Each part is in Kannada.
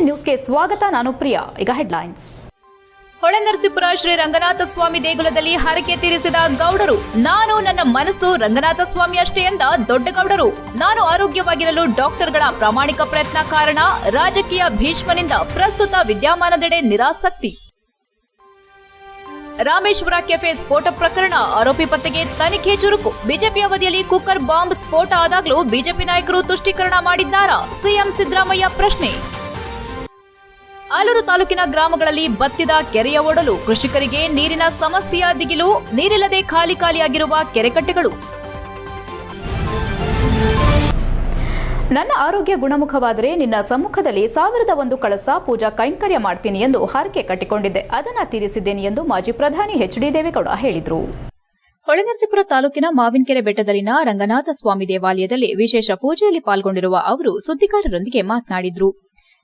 ನ್ಯೂಸ್ಗೆ ಸ್ವಾಗತ, ನಾನು ಪ್ರಿಯಾ. ಈಗ ಹೆಡ್ಲೈನ್ಸ್. ಹೊಳೆನರಸೀಪುರ ಶ್ರೀ ರಂಗನಾಥ ಸ್ವಾಮಿ ದೇಗುಲದಲ್ಲಿ ಹರಕೆ ತೀರಿಸಿದ ಗೌಡರು. ನಾನು ನನ್ನ ಮನಸ್ಸು ರಂಗನಾಥ ಸ್ವಾಮಿ ಅಷ್ಟೇ ಎಂದ ದೊಡ್ಡ ಗೌಡರು. ನಾನು ಆರೋಗ್ಯವಾಗಿರಲು ಡಾಕ್ಟರ್ಗಳ ಪ್ರಾಮಾಣಿಕ ಪ್ರಯತ್ನ ಕಾರಣ ರಾಜಕೀಯ ಭೀಷ್ಮನಿಂದ ಪ್ರಸ್ತುತ ವಿದ್ಯಮಾನದೆಡೆ ನಿರಾಸಕ್ತಿ. ರಾಮೇಶ್ವರ ಕೆಫೆ ಸ್ಫೋಟ ಪ್ರಕರಣ, ಆರೋಪಿ ಪತ್ತೆಗೆ ತನಿಖೆ ಚುರುಕು. ಬಿಜೆಪಿ ಅವಧಿಯಲ್ಲಿ ಕುಕ್ಕರ್ ಬಾಂಬ್ ಸ್ಫೋಟ ಆದಾಗಲೂ ಬಿಜೆಪಿ ನಾಯಕರು ತುಷ್ಟೀಕರಣ ಮಾಡಿದ್ದಾರಾ? ಸಿಎಂ ಸಿದ್ದರಾಮಯ್ಯ ಪ್ರಶ್ನೆ. ಆಲೂರು ತಾಲೂಕಿನ ಗ್ರಾಮಗಳಲ್ಲಿ ಬತ್ತಿದ ಕೆರೆಯ ಒಡಲು ಕೃಷಿಕರಿಗೆ ನೀರಿನ ಸಮಸ್ಯೆಯ ದಿಗಿಲು, ನೀರಿಲ್ಲದೆ ಖಾಲಿ ಖಾಲಿಯಾಗಿರುವ ಕೆರೆಕಟ್ಟೆಗಳು. ನನ್ನ ಆರೋಗ್ಯ ಗುಣಮುಖವಾದರೆ ನಿನ್ನ ಸಮ್ಮುಖದಲ್ಲಿ ಸಾವಿರದ ಒಂದು ಕಳಸ ಪೂಜಾ ಕೈಂಕರ್ಯ ಮಾಡ್ತೀನಿ ಎಂದು ಹರಕೆ ಕಟ್ಟಿಕೊಂಡಿದ್ದೆ. ಅದನ್ನ ತೀರಿಸಿದ್ದೇನೆ ಎಂದು ಮಾಜಿ ಪ್ರಧಾನಿ ಎಚ್ ಡಿ ದೇವೇಗೌಡ ಹೇಳಿದರು. ಹೊಳೆನರಸೀಪುರ ತಾಲೂಕಿನ ಮಾವಿನಕೆರೆ ಬೆಟ್ಟದಲ್ಲಿನ ರಂಗನಾಥ ಸ್ವಾಮಿ ದೇವಾಲಯದಲ್ಲಿ ವಿಶೇಷ ಪೂಜೆಯಲ್ಲಿ ಪಾಲ್ಗೊಂಡಿರುವ ಅವರು ಸುದ್ದಿಗಾರರೊಂದಿಗೆ ಮಾತನಾಡಿದರು.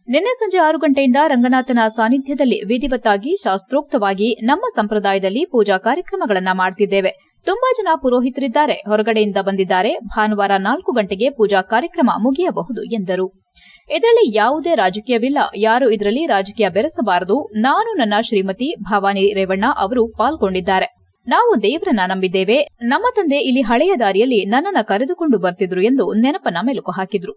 ನಿನ್ನೆ ಸಂಜೆ ಆರು ಗಂಟೆಯಿಂದ ರಂಗನಾಥನ ಸಾನ್ನಿಧ್ಯದಲ್ಲಿ ವಿಧಿವತ್ತಾಗಿ ಶಾಸ್ತ್ರೋಕ್ತವಾಗಿ ನಮ್ಮ ಸಂಪ್ರದಾಯದಲ್ಲಿ ಪೂಜಾ ಕಾರ್ಯಕ್ರಮಗಳನ್ನು ಮಾಡ್ತಿದ್ದೇವೆ. ತುಂಬಾ ಜನ ಪುರೋಹಿತರಿದ್ದಾರೆ. ಹೊರಗಡೆಯಿಂದ ಬಂದಿದ್ದಾರೆ. ಭಾನುವಾರ ನಾಲ್ಕು ಗಂಟೆಗೆ ಪೂಜಾ ಕಾರ್ಯಕ್ರಮ ಮುಗಿಯಬಹುದು, ಎಂದರು. ಇದರಲ್ಲಿ ಯಾವುದೇ ರಾಜಕೀಯವಿಲ್ಲ. ಯಾರು ಇದರಲ್ಲಿ ರಾಜಕೀಯ ಬೆರೆಸಬಾರದು. ನಾನು ನನ್ನ ಶ್ರೀಮತಿ ಭವಾನಿ ರೇವಣ್ಣ ಅವರು ಪಾಲ್ಗೊಂಡಿದ್ದಾರೆ. ನಾವು ದೇವರನ್ನ ನಂಬಿದ್ದೇವೆ. ನಮ್ಮ ತಂದೆ ಇಲ್ಲಿ ಹಳೆಯ ದಾರಿಯಲ್ಲಿ ನನ್ನನ್ನು ಕರೆದುಕೊಂಡು ಬರ್ತಿದ್ರು ಎಂದು ನೆನಪನ್ನ ಮೆಲುಕು ಹಾಕಿದ್ರು.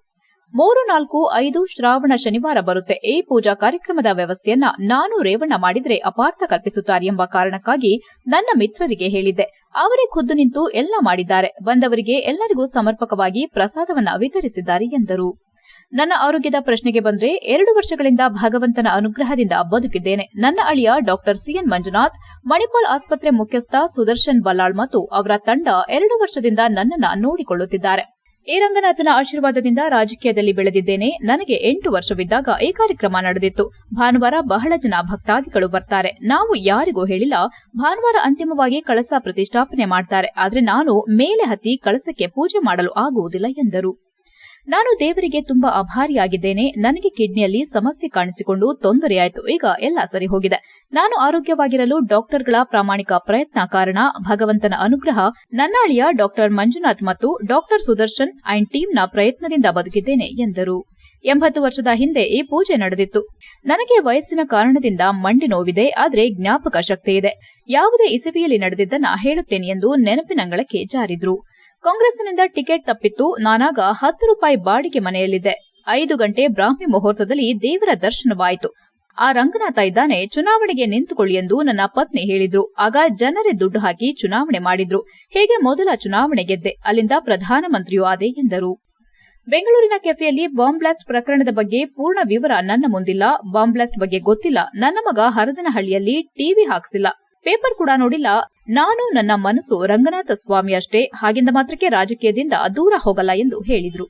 ಮೂರು, ನಾಲ್ಕು, ಐದು ಶ್ರಾವಣ ಶನಿವಾರ ಬರುತ್ತೆ. ಈ ಪೂಜಾ ಕಾರ್ಯಕ್ರಮದ ವ್ಯವಸ್ಥೆಯನ್ನ ನಾನು ರೇವಣ್ಣ ಮಾಡಿದರೆ ಅಪಾರ್ಥ ಕಲ್ಪಿಸುತ್ತಾರೆ ಎಂಬ ಕಾರಣಕ್ಕಾಗಿ ನನ್ನ ಮಿತ್ರರಿಗೆ ಹೇಳಿದ್ದೆ. ಅವರೇ ಖುದ್ದು ನಿಂತು ಎಲ್ಲ ಮಾಡಿದ್ದಾರೆ. ಬಂದವರಿಗೆ ಎಲ್ಲರಿಗೂ ಸಮರ್ಪಕವಾಗಿ ಪ್ರಸಾದವನ್ನ ವಿತರಿಸಿದ್ದಾರೆ ಎಂದರು. ನನ್ನ ಆರೋಗ್ಯದ ಪ್ರಶ್ನೆಗೆ ಬಂದ್ರೆ ಎರಡು ವರ್ಷಗಳಿಂದ ಭಗವಂತನ ಅನುಗ್ರಹದಿಂದ ಬದುಕಿದ್ದೇನೆ. ನನ್ನ ಅಳಿಯ ಡಾಕ್ಟರ್ ಸಿಎನ್ ಮಂಜುನಾಥ್, ಮಣಿಪಾಲ್ ಆಸ್ಪತ್ರೆ ಮುಖ್ಯಸ್ಥ ಸುದರ್ಶನ್ ಬಲ್ಲಾಳ್ ಮತ್ತು ಅವರ ತಂಡ ಎರಡು ವರ್ಷದಿಂದ ನನ್ನನ್ನ ನೋಡಿಕೊಳ್ಳುತ್ತಿದ್ದಾರೆ. ಈ ರಂಗನಾಥನ ಆಶೀರ್ವಾದದಿಂದ ರಾಜಕೀಯದಲ್ಲಿ ಬೆಳೆದಿದ್ದೇನೆ. ನನಗೆ ಎಂಟು ವರ್ಷವಿದ್ದಾಗ ಈ ಕಾರ್ಯಕ್ರಮ ನಡೆದಿತ್ತು. ಭಾನುವಾರ ಬಹಳ ಜನ ಭಕ್ತಾದಿಗಳು ಬರ್ತಾರೆ. ನಾವು ಯಾರಿಗೂ ಹೇಳಿಲ್ಲ. ಭಾನುವಾರ ಅಂತಿಮವಾಗಿ ಕಳಸ ಪ್ರತಿಷ್ಠಾಪನೆ ಮಾಡ್ತಾರೆ. ಆದರೆ ನಾನು ಮೇಲೆ ಹತ್ತಿ ಕಳಸಕ್ಕೆ ಪೂಜೆ ಮಾಡಲು ಆಗುವುದಿಲ್ಲ ಎಂದರು. ನಾನು ದೇವರಿಗೆ ತುಂಬಾ ಅಭಾರಿಯಾಗಿದ್ದೇನೆ. ನನಗೆ ಕಿಡ್ನಿಯಲ್ಲಿ ಸಮಸ್ಯೆ ಕಾಣಿಸಿಕೊಂಡು ತೊಂದರೆಯಾಯಿತು. ಈಗ ಎಲ್ಲ ಸರಿ ಹೋಗಿದೆ. ನಾನು ಆರೋಗ್ಯವಾಗಿರಲು ಡಾಕ್ಟರ್ಗಳ ಪ್ರಾಮಾಣಿಕ ಪ್ರಯತ್ನ ಕಾರಣ ಭಗವಂತನ ಅನುಗ್ರಹ ನನ್ನ ಅಳಿಯ ಡಾಕ್ಟರ್ ಮಂಜುನಾಥ್ ಮತ್ತು ಡಾಕ್ಟರ್ ಸುದರ್ಶನ್ ಅಂಡ್ ಟೀಮ್ನ ಪ್ರಯತ್ನದಿಂದ ಬದುಕಿದ್ದೇನೆ, ಎಂದರು. ಎಂಬತ್ತು ವರ್ಷದ ಹಿಂದೆ ಈ ಪೂಜೆ ನಡೆದಿತ್ತು. ನನಗೆ ವಯಸ್ಸಿನ ಕಾರಣದಿಂದ ಮಂಡಿ ನೋವಿದೆ, ಆದರೆ ಜ್ಞಾಪಕ ಶಕ್ತಿ ಇದೆ. ಯಾವುದೇ ಇಸವಿಯಲ್ಲಿ ನಡೆದಿದ್ದನ್ನ ಹೇಳುತ್ತೇನೆ ಎಂದು ನೆನಪಿನಂಗಳಕ್ಕೆ ಜಾರಿದ್ರು. ಕಾಂಗ್ರೆಸ್ನಿಂದ ಟಿಕೆಟ್ ತಪ್ಪಿತ್ತು, ನಾನಾಗ ಹತ್ತು ರೂಪಾಯಿ ಬಾಡಿಗೆ ಮನೆಯಲ್ಲಿದ್ದೆ. ಐದು ಗಂಟೆ ಬ್ರಾಹ್ಮಿ ಮುಹೂರ್ತದಲ್ಲಿ ದೇವರ ದರ್ಶನವಾಯಿತು. ಆ ರಂಗನಾಥ ಇದ್ದಾನೆ, ಚುನಾವಣೆಗೆ ನಿಂತುಕೊಳ್ಳಿ ಎಂದು ನನ್ನ ಪತ್ನಿ ಹೇಳಿದ್ರು. ಆಗ ಜನರೇ ದುಡ್ಡು ಹಾಕಿ ಚುನಾವಣೆ ಮಾಡಿದ್ರು. ಹೇಗೆ ಮೊದಲ ಚುನಾವಣೆ ಗೆದ್ದೆ, ಅಲ್ಲಿಂದ ಪ್ರಧಾನಮಂತ್ರಿಯೂ ಆದೆ ಎಂದರು. ಬೆಂಗಳೂರಿನ ಕೆಫೆಯಲ್ಲಿ ಬಾಂಬ್ ಬ್ಲಾಸ್ಟ್ ಪ್ರಕರಣದ ಬಗ್ಗೆ ಪೂರ್ಣ ವಿವರ ನನ್ನ ಮುಂದಿಲ್ಲ. ಬಾಂಬ್ ಬ್ಲಾಸ್ಟ್ ಬಗ್ಗೆ ಗೊತ್ತಿಲ್ಲ. ನನ್ನ ಮಗ ಹರದನಹಳ್ಳಿಯಲ್ಲಿ ಟಿವಿ ಹಾಕ್ಸಿಲ್ಲ. ಪೇಪರ್ ಕೂಡ ನೋಡಿಲ್ಲ. ನಾನು ನನ್ನ ಮನಸ್ಸು ರಂಗನಾಥ ಸ್ವಾಮಿ ಅಷ್ಟೇ. ಹಾಗೆಂದ ಮಾತ್ರಕ್ಕೆ ರಾಜಕೀಯದಿಂದ ದೂರ ಹೋಗಲ್ಲ ಎಂದು ಹೇಳಿದ್ರು.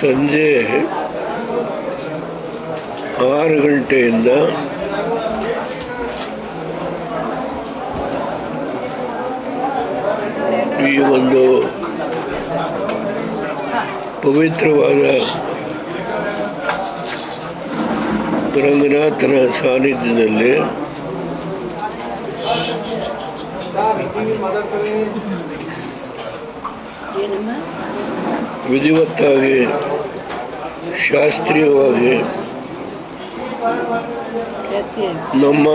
ಸಂಜೆ ಆರು ಗಂಟೆಯಿಂದ ಈ ಒಂದು ಪವಿತ್ರವಾದ ರಂಗನಾಥನ ಸಾನ್ನಿಧ್ಯದಲ್ಲಿ ವಿಧಿವತ್ತಾಗಿ ಶಾಸ್ತ್ರೀಯವಾಗಿ ನಮ್ಮ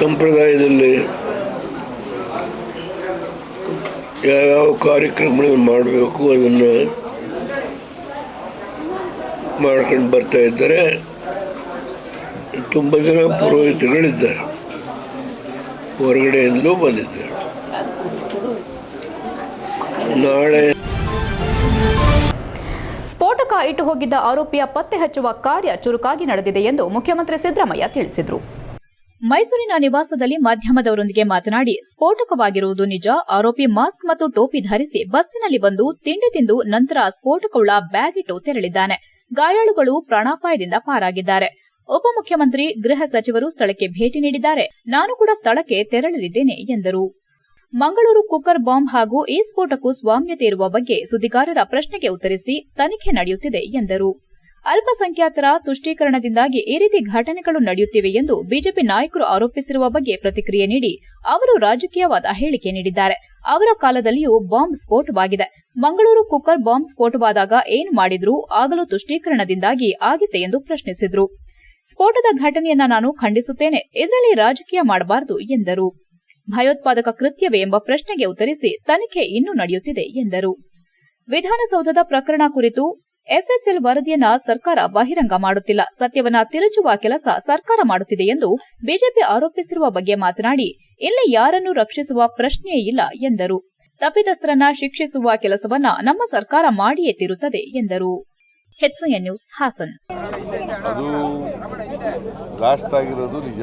ಸಂಪ್ರದಾಯದಲ್ಲಿ ಯಾವ್ಯಾವ ಕಾರ್ಯಕ್ರಮಗಳನ್ನು ಮಾಡಬೇಕು ಅದನ್ನು ಮಾಡ್ಕೊಂಡು ಬರ್ತಾ ಇದ್ದಾರೆ. ತುಂಬ ಜನ ಪುರೋಹಿತಗಳಿದ್ದಾರೆ. ಹೊರಗಡೆಯಿಂದಲೂ ಬಂದಿದ್ದಾರೆ. ನಾಳೆ ಸ್ಫೋಟಕ ಇಟ್ಟು ಹೋಗಿದ್ದ ಆರೋಪಿಯ ಪತ್ತೆ ಹಚ್ಚುವ ಕಾರ್ಯ ಚುರುಕಾಗಿ ನಡೆದಿದೆ ಎಂದು ಮುಖ್ಯಮಂತ್ರಿ ಸಿದ್ದರಾಮಯ್ಯ ತಿಳಿಸಿದರು. ಮೈಸೂರಿನ ನಿವಾಸದಲ್ಲಿ ಮಾಧ್ಯಮದವರೊಂದಿಗೆ ಮಾತನಾಡಿ, ಸ್ಫೋಟಕವಾಗಿರುವುದು ನಿಜ. ಆರೋಪಿ ಮಾಸ್ಕ್ ಮತ್ತು ಟೋಪಿ ಧರಿಸಿ ಬಸ್ಸಿನಲ್ಲಿ ಬಂದು ತಿಂಡಿ ತಿಂದು ನಂತರ ಸ್ಫೋಟಕವುಳ್ಳ ಬ್ಯಾಗ್ ಇಟ್ಟು ತೆರಳಿದ್ದಾನೆ. ಗಾಯಾಳುಗಳು ಪ್ರಾಣಾಪಾಯದಿಂದ ಪಾರಾಗಿದ್ದಾರೆ. ಉಪಮುಖ್ಯಮಂತ್ರಿ ಗೃಹ ಸಚಿವರು ಸ್ಥಳಕ್ಕೆ ಭೇಟಿ ನೀಡಿದ್ದಾರೆ. ನಾನು ಕೂಡ ಸ್ಥಳಕ್ಕೆ ತೆರಳಲಿದ್ದೇನೆ ಎಂದರು. ಮಂಗಳೂರು ಕುಕ್ಕರ್ ಬಾಂಬ್ ಹಾಗೂ ಈ ಸ್ಫೋಟಕ್ಕೂ ಸ್ವಾಮ್ಯತೆ ಇರುವ ಬಗ್ಗೆ ಸುದ್ದಿಗಾರರ ಪ್ರಶ್ನೆಗೆ ಉತ್ತರಿಸಿ ತನಿಖೆ ನಡೆಯುತ್ತಿದೆ ಎಂದರು. ಅಲ್ಪಸಂಖ್ಯಾತರ ತುಷ್ಟೀಕರಣದಿಂದಾಗಿ ಈ ರೀತಿ ಘಟನೆಗಳು ನಡೆಯುತ್ತಿವೆ ಎಂದು ಬಿಜೆಪಿ ನಾಯಕರು ಆರೋಪಿಸಿರುವ ಬಗ್ಗೆ ಪ್ರತಿಕ್ರಿಯೆ ನೀಡಿ ಅವರು ರಾಜಕೀಯವಾದ ಹೇಳಿಕೆ ನೀಡಿದ್ದಾರೆ. ಅವರ ಕಾಲದಲ್ಲಿಯೂ ಬಾಂಬ್ ಸ್ಫೋಟವಾಗಿದೆ. ಮಂಗಳೂರು ಕುಕ್ಕರ್ ಬಾಂಬ್ ಸ್ಫೋಟವಾದಾಗ ಏನು ಮಾಡಿದ್ರು, ಆಗಲೂ ತುಷ್ಟೀಕರಣದಿಂದಾಗಿ ಆಗಿದೆ ಎಂದು ಪ್ರಶ್ನಿಸಿದರು. ಸ್ಫೋಟದ ಘಟನೆಯನ್ನ ನಾನು ಖಂಡಿಸುತ್ತೇನೆ. ಇದರಲ್ಲಿ ರಾಜಕೀಯ ಮಾಡಬಾರದು, ಎಂದರು. ಭಯೋತ್ಪಾದಕ ಕೃತ್ಯವೇ ಎಂಬ ಪ್ರಶ್ನೆಗೆ ಉತ್ತರಿಸಿ ತನಿಖೆ ಇನ್ನೂ ನಡೆಯುತ್ತಿದೆ ಎಂದರು. ವಿಧಾನಸೌಧದ ಪ್ರಕರಣ ಕುರಿತು ಎಫ್ಎಸ್ಎಲ್ ವರದಿಯನ್ನ ಸರ್ಕಾರ ಬಹಿರಂಗ ಮಾಡುತ್ತಿಲ್ಲ. ಸತ್ಯವನ್ನ ತಿರುಚುವ ಕೆಲಸ ಸರ್ಕಾರ ಮಾಡುತ್ತಿದೆ ಎಂದು ಬಿಜೆಪಿ ಆರೋಪಿಸಿರುವ ಬಗ್ಗೆ ಮಾತನಾಡಿ, ಇಲ್ಲಿ ಯಾರನ್ನು ರಕ್ಷಿಸುವ ಪ್ರಶ್ನೆಯೇ ಇಲ್ಲ ಎಂದರು. ತಪ್ಪಿತಸ್ಥರನ್ನ ಶಿಕ್ಷಿಸುವ ಕೆಲಸವನ್ನ ನಮ್ಮ ಸರ್ಕಾರ ಮಾಡಿಯೇ ತಿರುತ್ತದೆ ಎಂದರು. ನ್ಯೂಸ್ ಹಾಸನ್. ಅದು ಆಗಿರೋದು ನಿಜ.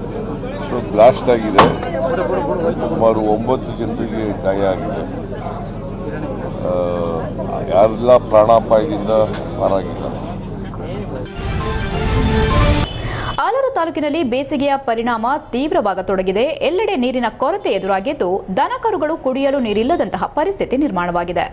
ಸೊ ಬ್ಲಾಸ್ಟ್ ಆಗಿದೆ. ಸುಮಾರು ಒಂಬತ್ತು ಜನರಿಗೆ ಗಾಯ ಆಗಿದೆ. ಯಾರೆಲ್ಲ ಪ್ರಾಣಾಪಾಯದಿಂದ ಪಾರಾಗಿದ್ದಾರೆ? ಆಲೂರು ತಾಲೂಕಿನಲ್ಲಿ ಬೇಸಿಗೆಯ ಪರಿಣಾಮ ತೀವ್ರವಾಗತೊಡಗಿದೆ. ಎಲ್ಲೆಡೆ ನೀರಿನ ಕೊರತೆ ಎದುರಾಗಿದ್ದು ದನಕರುಗಳು ಕುಡಿಯಲು ನೀರಿಲ್ಲದಂತಹ ಪರಿಸ್ಥಿತಿ ನಿರ್ಮಾಣವಾಗಿದೆ.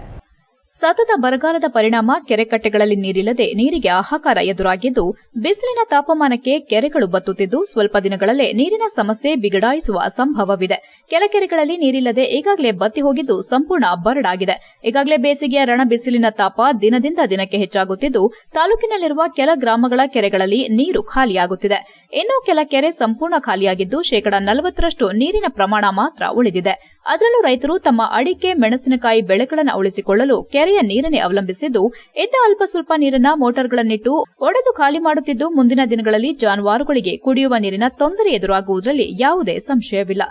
ಸತತ ಬರಗಾಲದ ಪರಿಣಾಮ ಕೆರೆಕಟ್ಟೆಗಳಲ್ಲಿ ನೀರಿಲ್ಲದೆ ನೀರಿಗೆ ಹಾಹಾಕಾರ ಎದುರಾಗಿದ್ದು, ಬಿಸಿಲಿನ ತಾಪಮಾನಕ್ಕೆ ಕೆರೆಗಳು ಬತ್ತುತ್ತಿದ್ದು, ಸ್ವಲ್ಪ ದಿನಗಳಲ್ಲೇ ನೀರಿನ ಸಮಸ್ಯೆ ಬಿಗಡಾಯಿಸುವ ಸಂಭವವಿದೆ. ಕೆಲ ಕೆರೆಗಳಲ್ಲಿ ನೀರಿಲ್ಲದೆ ಈಗಾಗಲೇ ಬತ್ತಿ ಹೋಗಿದ್ದು ಸಂಪೂರ್ಣ ಬರಡಾಗಿದೆ. ಈಗಾಗಲೇ ಬೇಸಿಗೆಯ ರಣ ಬಿಸಿಲಿನ ತಾಪ ದಿನದಿಂದ ದಿನಕ್ಕೆ ಹೆಚ್ಚಾಗುತ್ತಿದ್ದು, ತಾಲೂಕಿನಲ್ಲಿರುವ ಕೆಲ ಗ್ರಾಮಗಳ ಕೆರೆಗಳಲ್ಲಿ ನೀರು ಖಾಲಿಯಾಗುತ್ತಿದೆ. ಇನ್ನು ಕೆಲ ಕೆರೆ ಸಂಪೂರ್ಣ ಖಾಲಿಯಾಗಿದ್ದು, ಶೇಕಡಾ ನಲವತ್ತರಷ್ಟು ನೀರಿನ ಪ್ರಮಾಣ ಮಾತ್ರ ಉಳಿದಿದೆ. ಅದರಲ್ಲೂ ರೈತರು ತಮ್ಮ ಅಡಿಕೆ, ಮೆಣಸಿನಕಾಯಿ ಬೆಳೆಗಳನ್ನು ಉಳಿಸಿಕೊಳ್ಳಲು ಕೆರೆಯ ನೀರನ್ನೇ ಅವಲಂಬಿಸಿದ್ದು, ಇದ್ದ ಅಲ್ಪ ಸ್ವಲ್ಪ ನೀರನ್ನ ಮೋಟಾರ್ಗಳನ್ನಿಟ್ಟು ಒಡೆದು ಖಾಲಿ ಮಾಡುತ್ತಿದ್ದು, ಮುಂದಿನ ದಿನಗಳಲ್ಲಿ ಜಾನುವಾರುಗಳಿಗೆ ಕುಡಿಯುವ ನೀರಿನ ತೊಂದರೆ ಎದುರಾಗುವುದರಲ್ಲಿ ಯಾವುದೇ ಸಂಶಯವಿಲ್ಲ.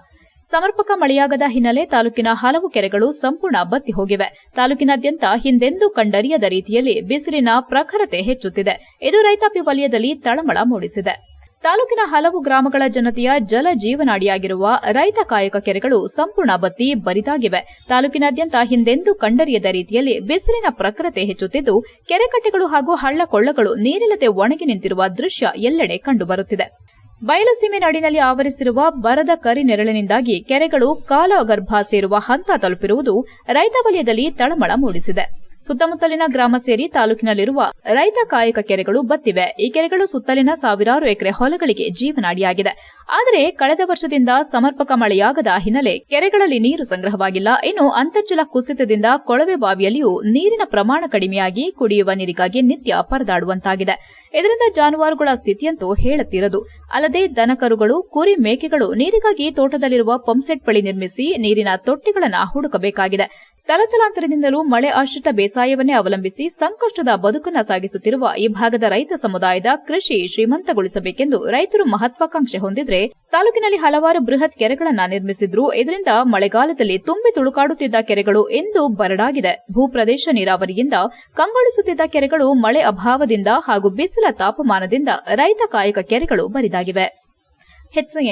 ಸಮರ್ಪಕ ಮಳೆಯಾಗದ ಹಿನ್ನೆಲೆ ತಾಲೂಕಿನ ಹಲವು ಕೆರೆಗಳು ಸಂಪೂರ್ಣ ಬತ್ತಿ ಹೋಗಿವೆ. ತಾಲೂಕಿನಾದ್ಯಂತ ಹಿಂದೆಂದೂ ಕಂಡರಿಯದ ರೀತಿಯಲ್ಲಿ ಬಿಸಿಲಿನ ಪ್ರಖರತೆ ಹೆಚ್ಚುತ್ತಿದೆ. ಇದು ರೈತಾಪಿ ವಲಯದಲ್ಲಿ ತಳಮಳ ಮೂಡಿಸಿದೆ. ತಾಲೂಕಿನ ಹಲವು ಗ್ರಾಮಗಳ ಜನತೆಯ ಜಲ ಜೀವನಾಡಿಯಾಗಿರುವ ರೈತ ಕಾಯಕ ಕೆರೆಗಳು ಸಂಪೂರ್ಣ ಬತ್ತಿ ಬರಿದಾಗಿವೆ. ತಾಲೂಕಿನಾದ್ಯಂತ ಹಿಂದೆಂದೂ ಕಂಡರಿಯದ ರೀತಿಯಲ್ಲಿ ಬಿಸಿಲಿನ ಪ್ರಖರತೆ ಹೆಚ್ಚುತ್ತಿದ್ದು, ಕೆರೆಕಟ್ಟೆಗಳು ಹಾಗೂ ಹಳ್ಳ ಕೊಳ್ಳಗಳು ನೀರಿಲ್ಲದೆ ಒಣಗಿ ನಿಂತಿರುವ ದೃಶ್ಯ ಎಲ್ಲೆಡೆ ಕಂಡುಬರುತ್ತಿದೆ. ಬಯಲುಸೀಮೆ ನಾಡಿನಲ್ಲಿ ಆವರಿಸಿರುವ ಬರದ ಕರಿ ನೆರಳಿನಿಂದಾಗಿ ಕೆರೆಗಳು ಕಾಲಗರ್ಭ ಸೇರುವ ಹಂತ ತಲುಪಿರುವುದು ರೈತ ವಲಯದಲ್ಲಿ ತಳಮಳ ಮೂಡಿಸಿದೆ. ಸುತ್ತಮುತ್ತಲಿನ ಗ್ರಾಮ ಸೇರಿ ತಾಲೂಕಿನಲ್ಲಿರುವ ರೈತ ಕಾಯಕ ಕೆರೆಗಳು ಬತ್ತಿವೆ. ಈ ಕೆರೆಗಳು ಸುತ್ತಲಿನ ಸಾವಿರಾರು ಎಕರೆ ಹೊಲಗಳಿಗೆ ಜೀವನಾಡಿಯಾಗಿದೆ. ಆದರೆ ಕಳೆದ ವರ್ಷದಿಂದ ಸಮರ್ಪಕ ಮಳೆಯಾಗದ ಹಿನ್ನೆಲೆ ಕೆರೆಗಳಲ್ಲಿ ನೀರು ಸಂಗ್ರಹವಾಗಿಲ್ಲ. ಇನ್ನು ಅಂತರ್ಜಲ ಕುಸಿತದಿಂದ ಕೊಳವೆ ಬಾವಿಯಲ್ಲಿಯೂ ನೀರಿನ ಪ್ರಮಾಣ ಕಡಿಮೆಯಾಗಿ ಕುಡಿಯುವ ನೀರಿಗಾಗಿ ನಿತ್ಯ ಪರದಾಡುವಂತಾಗಿದೆ. ಇದರಿಂದ ಜಾನುವಾರುಗಳ ಸ್ಥಿತಿಯಂತೂ ಹೇಳುತ್ತಿರದು ಅಲ್ಲದೆ ದನಕರುಗಳು, ಕುರಿ ಮೇಕೆಗಳು ನೀರಿಗಾಗಿ ತೋಟದಲ್ಲಿರುವ ಪಂಪ್ಸೆಟ್ ಬಳಿ ನಿರ್ಮಿಸಿ ನೀರಿನ ತೊಟ್ಟಿಗಳನ್ನು ಹುಡುಕಬೇಕಾಗಿದೆ. ತಲತಲಾಂತರದಿಂದಲೂ ಮಳೆ ಆಶ್ರಿತ ಬೇಸಾಯವನ್ನೇ ಅವಲಂಬಿಸಿ ಸಂಕಷ್ಟದ ಬದುಕನ್ನು ಸಾಗಿಸುತ್ತಿರುವ ಈ ಭಾಗದ ರೈತ ಸಮುದಾಯದ ಕೃಷಿ ಶ್ರೀಮಂತಗೊಳಿಸಬೇಕೆಂದು ರೈತರು ಮಹತ್ವಾಕಾಂಕ್ಷೆ ಹೊಂದಿದ್ರೆ ತಾಲೂಕಿನಲ್ಲಿ ಹಲವಾರು ಬೃಹತ್ ಕೆರೆಗಳನ್ನು ನಿರ್ಮಿಸಿದ್ರು. ಇದರಿಂದ ಮಳೆಗಾಲದಲ್ಲಿ ತುಂಬಿ ತುಳುಕಾಡುತ್ತಿದ್ದ ಕೆರೆಗಳು ಎಂದು ಬರಡಾಗಿದೆ. ಭೂಪ್ರದೇಶ ನೀರಾವರಿಯಿಂದ ಕಂಗೊಳಿಸುತ್ತಿದ್ದ ಕೆರೆಗಳು ಮಳೆ ಅಭಾವದಿಂದ ಹಾಗೂ ಬಿಸಿಲ ತಾಪಮಾನದಿಂದ ರೈತ ಕಾಯಕ ಕೆರೆಗಳು ಬರಿದಾಗಿವೆ.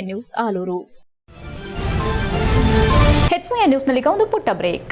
ನ್ಯೂಸ್ ಆಲೂರು. ಹೆಚ್ಎನ್ ನ್ಯೂಸ್ನಲ್ಲಿಗ ಒಂದು ಪುಟ್ಟ ಬ್ರೇಕ್.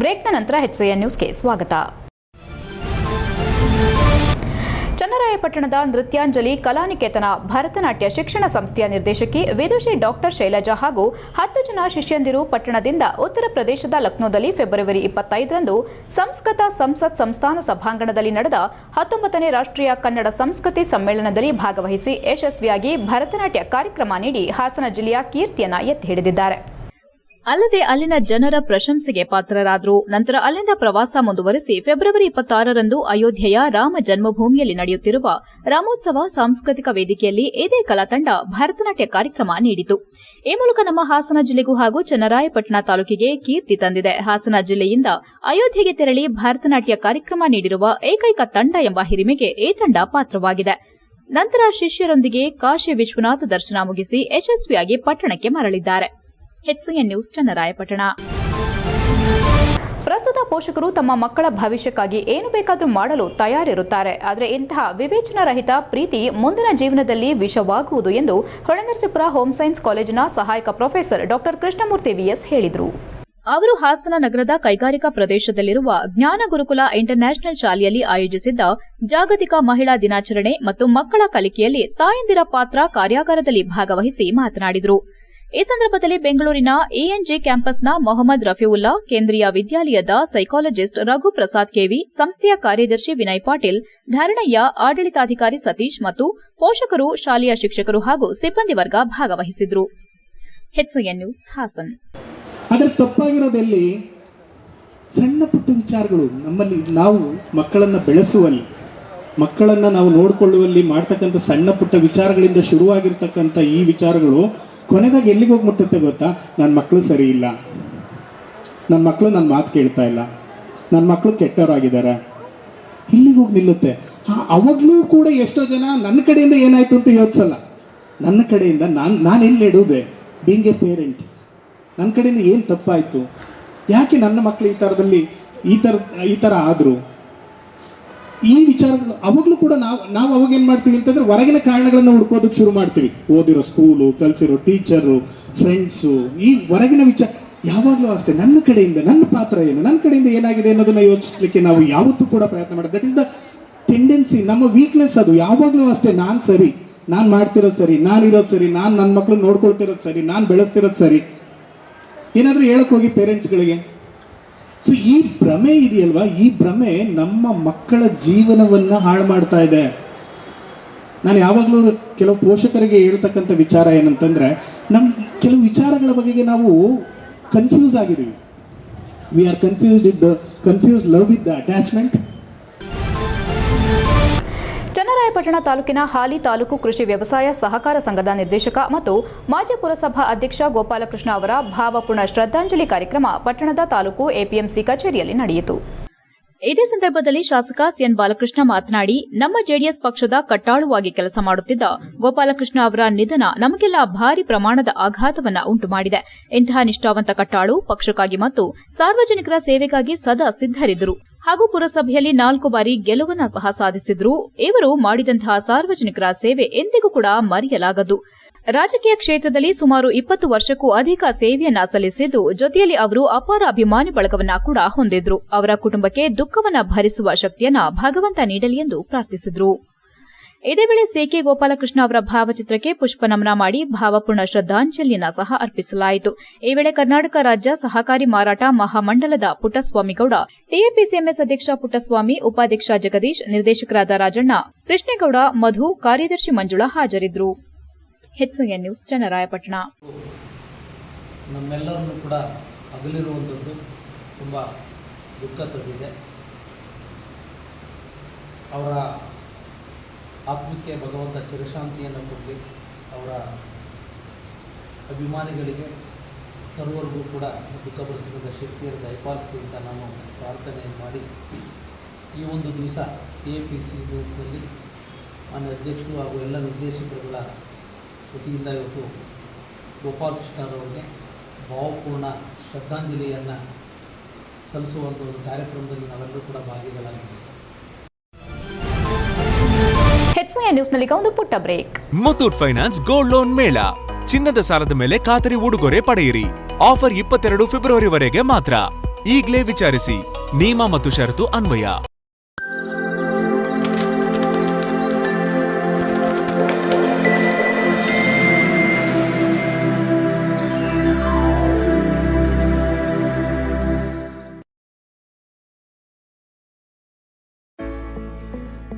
ಬ್ರೇಕ್ನ ನಂತರ ಹೆಚ್ಸಿಎ ನ್ಯೂಸ್ಗೆ ಸ್ವಾಗತ. ಚನ್ನರಾಯಪಟ್ಟಣದ ನೃತ್ಯಾಂಜಲಿ ಕಲಾನಿಕೇತನ ಭರತನಾಟ್ಯ ಶಿಕ್ಷಣ ಸಂಸ್ಥೆಯ ನಿರ್ದೇಶಕಿ ವಿದುಷಿ ಡಾಕ್ಟರ್ ಶೈಲಜಾ ಹಾಗೂ ಹತ್ತು ಜನ ಶಿಷ್ಯಂದಿರು ಪಟ್ಟಣದಿಂದ ಉತ್ತರ ಪ್ರದೇಶದ ಲಕ್ನೋದಲ್ಲಿ ಫೆಬ್ರವರಿ ಇಪ್ಪತ್ತೈದರಂದು ಸಂಸ್ಕೃತ ಸಂಸತ್ ಸಂಸ್ಥಾನ ಸಭಾಂಗಣದಲ್ಲಿ ನಡೆದ ಹತ್ತೊಂಬತ್ತನೇ ರಾಷ್ಟ್ರೀಯ ಕನ್ನಡ ಸಂಸ್ಕೃತಿ ಸಮ್ಮೇಳನದಲ್ಲಿ ಭಾಗವಹಿಸಿ ಯಶಸ್ವಿಯಾಗಿ ಭರತನಾಟ್ಯ ಕಾರ್ಯಕ್ರಮ ನೀಡಿ ಹಾಸನ ಜಿಲ್ಲೆಯ ಕೀರ್ತಿಯನ್ನು ಎತ್ತಿ ಹಿಡಿದಿದ್ದಾರೆ. ಅಲ್ಲದೆ ಅಲ್ಲಿನ ಜನರ ಪ್ರಶಂಸೆಗೆ ಪಾತ್ರರಾದರು. ನಂತರ ಅಲ್ಲಿಂದ ಪ್ರವಾಸ ಮುಂದುವರೆಸಿ ಫೆಬ್ರವರಿ ಇಪ್ಪತ್ತಾರರಂದು ಅಯೋಧ್ಯೆಯ ರಾಮ ಜನ್ಮಭೂಮಿಯಲ್ಲಿ ನಡೆಯುತ್ತಿರುವ ರಾಮೋತ್ಸವ ಸಾಂಸ್ಕೃತಿಕ ವೇದಿಕೆಯಲ್ಲಿ ಇದೇ ಕಲಾ ತಂಡ ಭರತನಾಟ್ಯ ಕಾರ್ಯಕ್ರಮ ನೀಡಿತು. ಈ ಮೂಲಕ ನಮ್ಮ ಹಾಸನ ಜಿಲ್ಲೆಗೂ ಹಾಗೂ ಚನ್ನರಾಯಪಟ್ಟಣ ತಾಲೂಕಿಗೆ ಕೀರ್ತಿ ತಂದಿದೆ. ಹಾಸನ ಜಿಲ್ಲೆಯಿಂದ ಅಯೋಧ್ಯೆಗೆ ತೆರಳಿ ಭರತನಾಟ್ಯ ಕಾರ್ಯಕ್ರಮ ನೀಡಿರುವ ಏಕೈಕ ತಂಡ ಎಂಬ ಹಿರಿಮೆಗೆ ಈ ತಂಡ ಪಾತ್ರವಾಗಿದೆ. ನಂತರ ಶಿಷ್ಯರೊಂದಿಗೆ ಕಾಶಿ ವಿಶ್ವನಾಥ ದರ್ಶನ ಮುಗಿಸಿ ಯಶಸ್ವಿಯಾಗಿ ಪಟ್ಟಣಕ್ಕೆ ಮರಳಿದ್ದಾರೆ. ಹೆಚ್ಸಿಎನ್ ನ್ಯೂಸ್ ಚನ್ನರಾಯಪಟ್ಟಣ ಪ್ರಸ್ತುತ ಪೋಷಕರು ತಮ್ಮ ಮಕ್ಕಳ ಭವಿಷ್ಯಕ್ಕಾಗಿ ಏನು ಬೇಕಾದರೂ ಮಾಡಲು ತಯಾರಿರುತ್ತಾರೆ. ಆದರೆ ಇಂತಹ ವಿವೇಚನಾರಹಿತ ಪ್ರೀತಿ ಮುಂದಿನ ಜೀವನದಲ್ಲಿ ವಿಷವಾಗುವುದು ಎಂದು ಹೊಳೆನರಸೀಪುರ ಹೋಮ್ ಸೈನ್ಸ್ ಕಾಲೇಜಿನ ಸಹಾಯಕ ಪ್ರೊಫೆಸರ್ ಡಾಕ್ಟರ್ ಕೃಷ್ಣಮೂರ್ತಿ ವಿಎಸ್ ಹೇಳಿದರು. ಅವರು ಹಾಸನ ನಗರದ ಕೈಗಾರಿಕಾ ಪ್ರದೇಶದಲ್ಲಿರುವ ಜ್ಞಾನ ಗುರುಕುಲ ಇಂಟರ್ನ್ಯಾಷನಲ್ ಶಾಲೆಯಲ್ಲಿ ಆಯೋಜಿಸಿದ್ದ ಜಾಗತಿಕ ಮಹಿಳಾ ದಿನಾಚರಣೆ ಮತ್ತು ಮಕ್ಕಳ ಕಲಿಕೆಯಲ್ಲಿ ತಾಯಂದಿರ ಪಾತ್ರ ಕಾರ್ಯಾಗಾರದಲ್ಲಿ ಭಾಗವಹಿಸಿ ಮಾತನಾಡಿದರು. ಈ ಸಂದರ್ಭದಲ್ಲಿ ಬೆಂಗಳೂರಿನ ಎಎನ್ಜೆ ಕ್ಯಾಂಪಸ್ನ ಮೊಹಮ್ಮದ್ ರಫಿವುಲ್ಲಾ, ಕೇಂದ್ರೀಯ ವಿದ್ಯಾಲಯದ ಸೈಕಾಲಜಿಸ್ಟ್ ರಘು ಪ್ರಸಾದ್ ಕೆವಿ, ಸಂಸ್ಥೆಯ ಕಾರ್ಯದರ್ಶಿ ವಿನಯ್ ಪಾಟೀಲ್, ಧರಣಯ್ಯ ಆಡಳಿತಾಧಿಕಾರಿ ಸತೀಶ್ ಮತ್ತು ಪೋಷಕರು, ಶಾಲೆಯ ಶಿಕ್ಷಕರು ಹಾಗೂ ಸಿಬ್ಬಂದಿ ವರ್ಗ ಭಾಗವಹಿಸಿದ್ರು. ತಪ್ಪಾಗಿರೋದೆಲ್ಲಿ ಸಣ್ಣ ಪುಟ್ಟ ವಿಚಾರಗಳು ನಮ್ಮಲ್ಲಿ ನಾವು ಮಕ್ಕಳನ್ನು ಬೆಳೆಸುವಲ್ಲಿ, ಮಕ್ಕಳನ್ನು ನಾವು ನೋಡಿಕೊಳ್ಳುವಲ್ಲಿ ಮಾಡ್ತಕ್ಕಂಥ ಸಣ್ಣ ಪುಟ್ಟ ವಿಚಾರಗಳಿಂದ ಶುರುವಾಗಿರ್ತಕ್ಕಂಥ ಈ ವಿಚಾರಗಳು ಕೊನೆಗಾಗಿ ಎಲ್ಲಿಗೆ ಹೋಗಿ ಮುಟ್ಟುತ್ತೆ ಗೊತ್ತಾ? ನನ್ನ ಮಕ್ಕಳು ಸರಿ ಇಲ್ಲ. ನನ್ನ ಮಕ್ಕಳು ನನ್ನ ಮಾತು ಕೇಳ್ತಾ ಇಲ್ಲ. ನನ್ನ ಮಕ್ಕಳು ಕೆಟ್ಟವರಾಗಿದ್ದಾರೆ. ಇಲ್ಲಿಗೆ ಹೋಗಿ ನಿಲ್ಲುತ್ತೆ. ಅವಾಗಲೂ ಕೂಡ ಎಷ್ಟೋ ಜನ ನನ್ನ ಕಡೆಯಿಂದ ಏನಾಯ್ತು ಅಂತ ಯೋಚಿಸಲ್ಲ. ನನ್ನ ಕಡೆಯಿಂದ ನಾನು ನಾನು ಎಲ್ಲಿ ಇಡುವುದೇ ಬೀಂಗ್ ಎ ಪೇರೆಂಟ್ ನನ್ನ ಕಡೆಯಿಂದ ಏನು ತಪ್ಪಾಯಿತು? ಯಾಕೆ ನನ್ನ ಮಕ್ಕಳು ಈ ಥರದಲ್ಲಿ ಈ ಥರ ಈ ಥರ ಆದರು? ಈ ವಿಚಾರಗಳು ಅವಾಗಲೂ ಕೂಡ ನಾವು ನಾವು ಅವಾಗ ಏನು ಮಾಡ್ತೀವಿ ಅಂತಂದ್ರೆ ಹೊರಗಿನ ಕಾರಣಗಳನ್ನು ಹುಡ್ಕೋದಕ್ಕೆ ಶುರು ಮಾಡ್ತೀವಿ. ಓದಿರೋ ಸ್ಕೂಲು ಕಲ್ಸಿರೋ ಟೀಚರು ಫ್ರೆಂಡ್ಸು ಈ ಹೊರಗಿನ ವಿಚಾರ ಯಾವಾಗಲೂ ಅಷ್ಟೇ, ನನ್ನ ಕಡೆಯಿಂದ, ನನ್ನ ಪಾತ್ರ ಏನು, ನನ್ನ ಕಡೆಯಿಂದ ಏನಾಗಿದೆ ಅನ್ನೋದನ್ನ ಯೋಚಿಸ್ಲಿಕ್ಕೆ ನಾವು ಯಾವತ್ತೂ ಕೂಡ ಪ್ರಯತ್ನ ಮಾಡೋದು. ದಟ್ ಇಸ್ ದ ಟೆಂಡೆನ್ಸಿ ನಮ್ಮ ವೀಕ್ನೆಸ್ ಅದು. ಯಾವಾಗಲೂ ಅಷ್ಟೇ, ನಾನು ಸರಿ, ನಾನು ಮಾಡ್ತಿರೋದು ಸರಿ, ನಾನು ಇರೋದು ಸರಿ, ನಾನು ನನ್ನ ಮಕ್ಕಳು ನೋಡ್ಕೊಳ್ತಿರೋದು ಸರಿ, ನಾನು ಬೆಳೆಸ್ತಿರೋದು ಸರಿ. ಏನಾದರೂ ಹೇಳಕ್ ಹೋಗಿ ಪೇರೆಂಟ್ಸ್ಗಳಿಗೆ ಸೊ ಈ ಭ್ರಮೆ ಇದೆಯಲ್ವಾ? ಈ ಭ್ರಮೆ ನಮ್ಮ ಮಕ್ಕಳ ಜೀವನವನ್ನ ಹಾಳು ಮಾಡ್ತಾ ಇದೆ. ನಾನು ಯಾವಾಗಲೂ ಕೆಲವು ಪೋಷಕರಿಗೆ ಹೇಳ್ತಕ್ಕಂಥ ವಿಚಾರ ಏನಂತಂದ್ರೆ ನಮ್ಮ ಕೆಲವು ವಿಚಾರಗಳ ಬಗೆಗೆ ನಾವು ಕನ್ಫ್ಯೂಸ್ ಆಗಿದ್ದೀವಿ. We are confused is the confuse love with the attachment Channarayapatna ತಾಲೂಕಿನ ಹಾಲಿ ತಾಲೂಕು ಕೃಷಿ ವ್ಯವಸಾಯ ಸಹಕಾರ ಸಂಘದ ನಿರ್ದೇಶಕ ಮತ್ತು ಮಾಜಿ ಪುರಸಭಾ ಅಧ್ಯಕ್ಷ ಗೋಪಾಲಕೃಷ್ಣ ಅವರ ಭಾವಪೂರ್ಣ ಶ್ರದ್ಧಾಂಜಲಿ ಕಾರ್ಯಕ್ರಮ ಪಟ್ಟಣದ ತಾಲೂಕು ಎಪಿಎಂಸಿ ಕಚೇರಿಯಲ್ಲಿ ನಡೆಯಿತು. ಇದೇ ಸಂದರ್ಭದಲ್ಲಿ ಶಾಸಕ ಸಿಎನ್ ಬಾಲಕೃಷ್ಣ ಮಾತನಾಡಿ, ನಮ್ಮ ಜೆಡಿಎಸ್ ಪಕ್ಷದ ಕಟ್ಟಾಳುವಾಗಿ ಕೆಲಸ ಮಾಡುತ್ತಿದ್ದ ಗೋಪಾಲಕೃಷ್ಣ ಅವರ ನಿಧನ ನಮಗೆಲ್ಲ ಭಾರಿ ಪ್ರಮಾಣದ ಆಘಾತವನ್ನ ಉಂಟು ಮಾಡಿದೆ ಇಂತಹ ನಿಷ್ಠಾವಂತ ಕಟ್ಟಾಳು ಪಕ್ಷಕ್ಕಾಗಿ ಮತ್ತು ಸಾರ್ವಜನಿಕರ ಸೇವೆಗಾಗಿ ಸದಾ ಸಿದ್ದರಿದ್ದರು ಹಾಗೂ ಪುರಸಭೆಯಲ್ಲಿ ನಾಲ್ಕು ಬಾರಿ ಗೆಲುವನ್ನ ಸಹ ಸಾಧಿಸಿದ್ರು. ಇವರು ಮಾಡಿದಂತಹ ಸಾರ್ವಜನಿಕರ ಸೇವೆ ಎಂದಿಗೂ ಕೂಡ ಮರೆಯಲಾಗದು. ರಾಜಕೀಯ ಕ್ಷೇತ್ರದಲ್ಲಿ ಸುಮಾರು ಇಪ್ಪತ್ತು ವರ್ಷಕ್ಕೂ ಅಧಿಕ ಸೇವೆಯನ್ನ ಸಲ್ಲಿಸಿದ್ದು, ಜೊತೆಯಲ್ಲಿ ಅವರು ಅಪಾರ ಅಭಿಮಾನಿ ಬಳಗವನ್ನ ಕೂಡ ಹೊಂದಿದ್ರು. ಅವರ ಕುಟುಂಬಕ್ಕೆ ದುಃಖವನ್ನ ಭರಿಸುವ ಶಕ್ತಿಯನ್ನ ಭಗವಂತ ನೀಡಲಿ ಎಂದು ಪ್ರಾರ್ಥಿಸಿದ್ರು. ಇದೇ ವೇಳೆ ಸೇಕೆ ಗೋಪಾಲಕೃಷ್ಣ ಅವರ ಭಾವಚಿತ್ರಕ್ಕೆ ಪುಷ್ಪ ನಮನ ಮಾಡಿ ಭಾವಪೂರ್ಣ ಶ್ರದ್ದಾಂಜಲಿಯನ್ನ ಸಹ ಅರ್ಪಿಸಲಾಯಿತು. ಈ ವೇಳೆ ಕರ್ನಾಟಕ ರಾಜ್ಯ ಸಹಕಾರಿ ಮಾರಾಟ ಮಹಾಮಂಡಲದ ಪುಟ್ಟಸ್ವಾಮಿಗೌಡ, ಟಿಎಪಿಸಿಎಂಎಸ್ ಅಧ್ಯಕ್ಷ ಪುಟ್ಟಸ್ವಾಮಿ, ಉಪಾಧ್ಯಕ್ಷ ಜಗದೀಶ್, ನಿರ್ದೇಶಕರಾದ ರಾಜಣ್ಣ, ಕೃಷ್ಣೇಗೌಡ, ಮಧು, ಕಾರ್ಯದರ್ಶಿ ಮಂಜುಳಾ ಹಾಜರಿದ್ದರು ಹೆಚ್ಎನ್ ನ್ಯೂಸ್ ಚನ್ನರಾಯಪಟ್ಟಣ ನಮ್ಮೆಲ್ಲರನ್ನು ಕೂಡ ಅಗಲಿರುವಂಥದ್ದು ತುಂಬ ದುಃಖ ತಂದಿದೆ. ಅವರ ಆತ್ಮಕ್ಕೆ ಭಗವಂತ ಚಿರಶಾಂತಿಯನ್ನು ಕೊಡಲಿ. ಅವರ ಅಭಿಮಾನಿಗಳಿಗೆ, ಸರ್ವರಿಗೂ ಕೂಡ ದುಃಖಪಡಿಸಿಕೊಂಡ ಶಕ್ತಿಯನ್ನು ದಯಪಾಲಿಸಲಿ ಅಂತ ನಾನು ಪ್ರಾರ್ಥನೆ ಮಾಡಿ. ಈ ಒಂದು ದಿವಸ ಎ ಪಿ ಸಿ ಬೇಸ್ನಲ್ಲಿ ಮಾನ್ಯ ಅಧ್ಯಕ್ಷರು ಹಾಗೂ ಎಲ್ಲ ನಿರ್ದೇಶಕರುಗಳ ವತಿಯಿಂದ ಇವತ್ತು ಗೋಪಾಲಕೃಷ್ಣರವರಿಗೆ ಭಾವಪೂರ್ಣ ಶ್ರದ್ಧಾಂಜಲಿಯನ್ನು ಸಲ್ಲಿಸುವಂಥ ಒಂದು ಕಾರ್ಯಕ್ರಮದಲ್ಲಿ ನಾವೆಲ್ಲರೂ ಕೂಡ ಭಾಗಿಗಳಾಗಿದ್ದೇವೆ. ಹೆಚ್ಎನ್ ನ್ಯೂಸ್ನಲ್ಲಿ ಒಂದು ಪುಟ್ಟ break. Muthoot finance gold loan ಮೇಳ. ಚಿನ್ನದ ಸಾಲದ ಮೇಲೆ ಖಾತರಿ ಉಡುಗೊರೆ ಪಡೆಯಿರಿ. ಆಫರ್ ಇಪ್ಪತ್ತೆರಡು ಫೆಬ್ರವರಿವರೆಗೆ ಮಾತ್ರ. ಈಗಲೇ ವಿಚಾರಿಸಿ. ನಿಯಮ ಮತ್ತು ಷರತ್ತು ಅನ್ವಯ.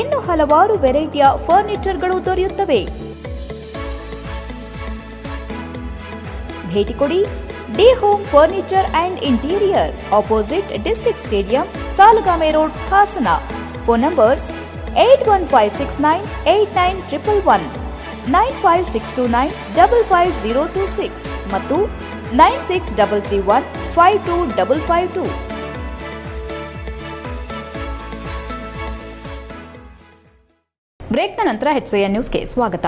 ಇನ್ನು ಹಲವಾರು ವೆರೈಟಿಯ ಫರ್ನಿಚರ್ಗಳು ದೊರೆಯುತ್ತವೆ. ಭೇಟಿ ಕೊಡಿ. D home furniture and interior, opposite district stadium, Salagame road, Hassan. Phone numbers eight one five six nine eight nine triple one, nine five six two nine double five zero two six ಮತ್ತು nine six double three one five two double five two. ಬ್ರೇಕ್ನ ನಂತರ ಎನ್ ನ್ಯೂಸ್ಗೆ ಸ್ವಾಗತ.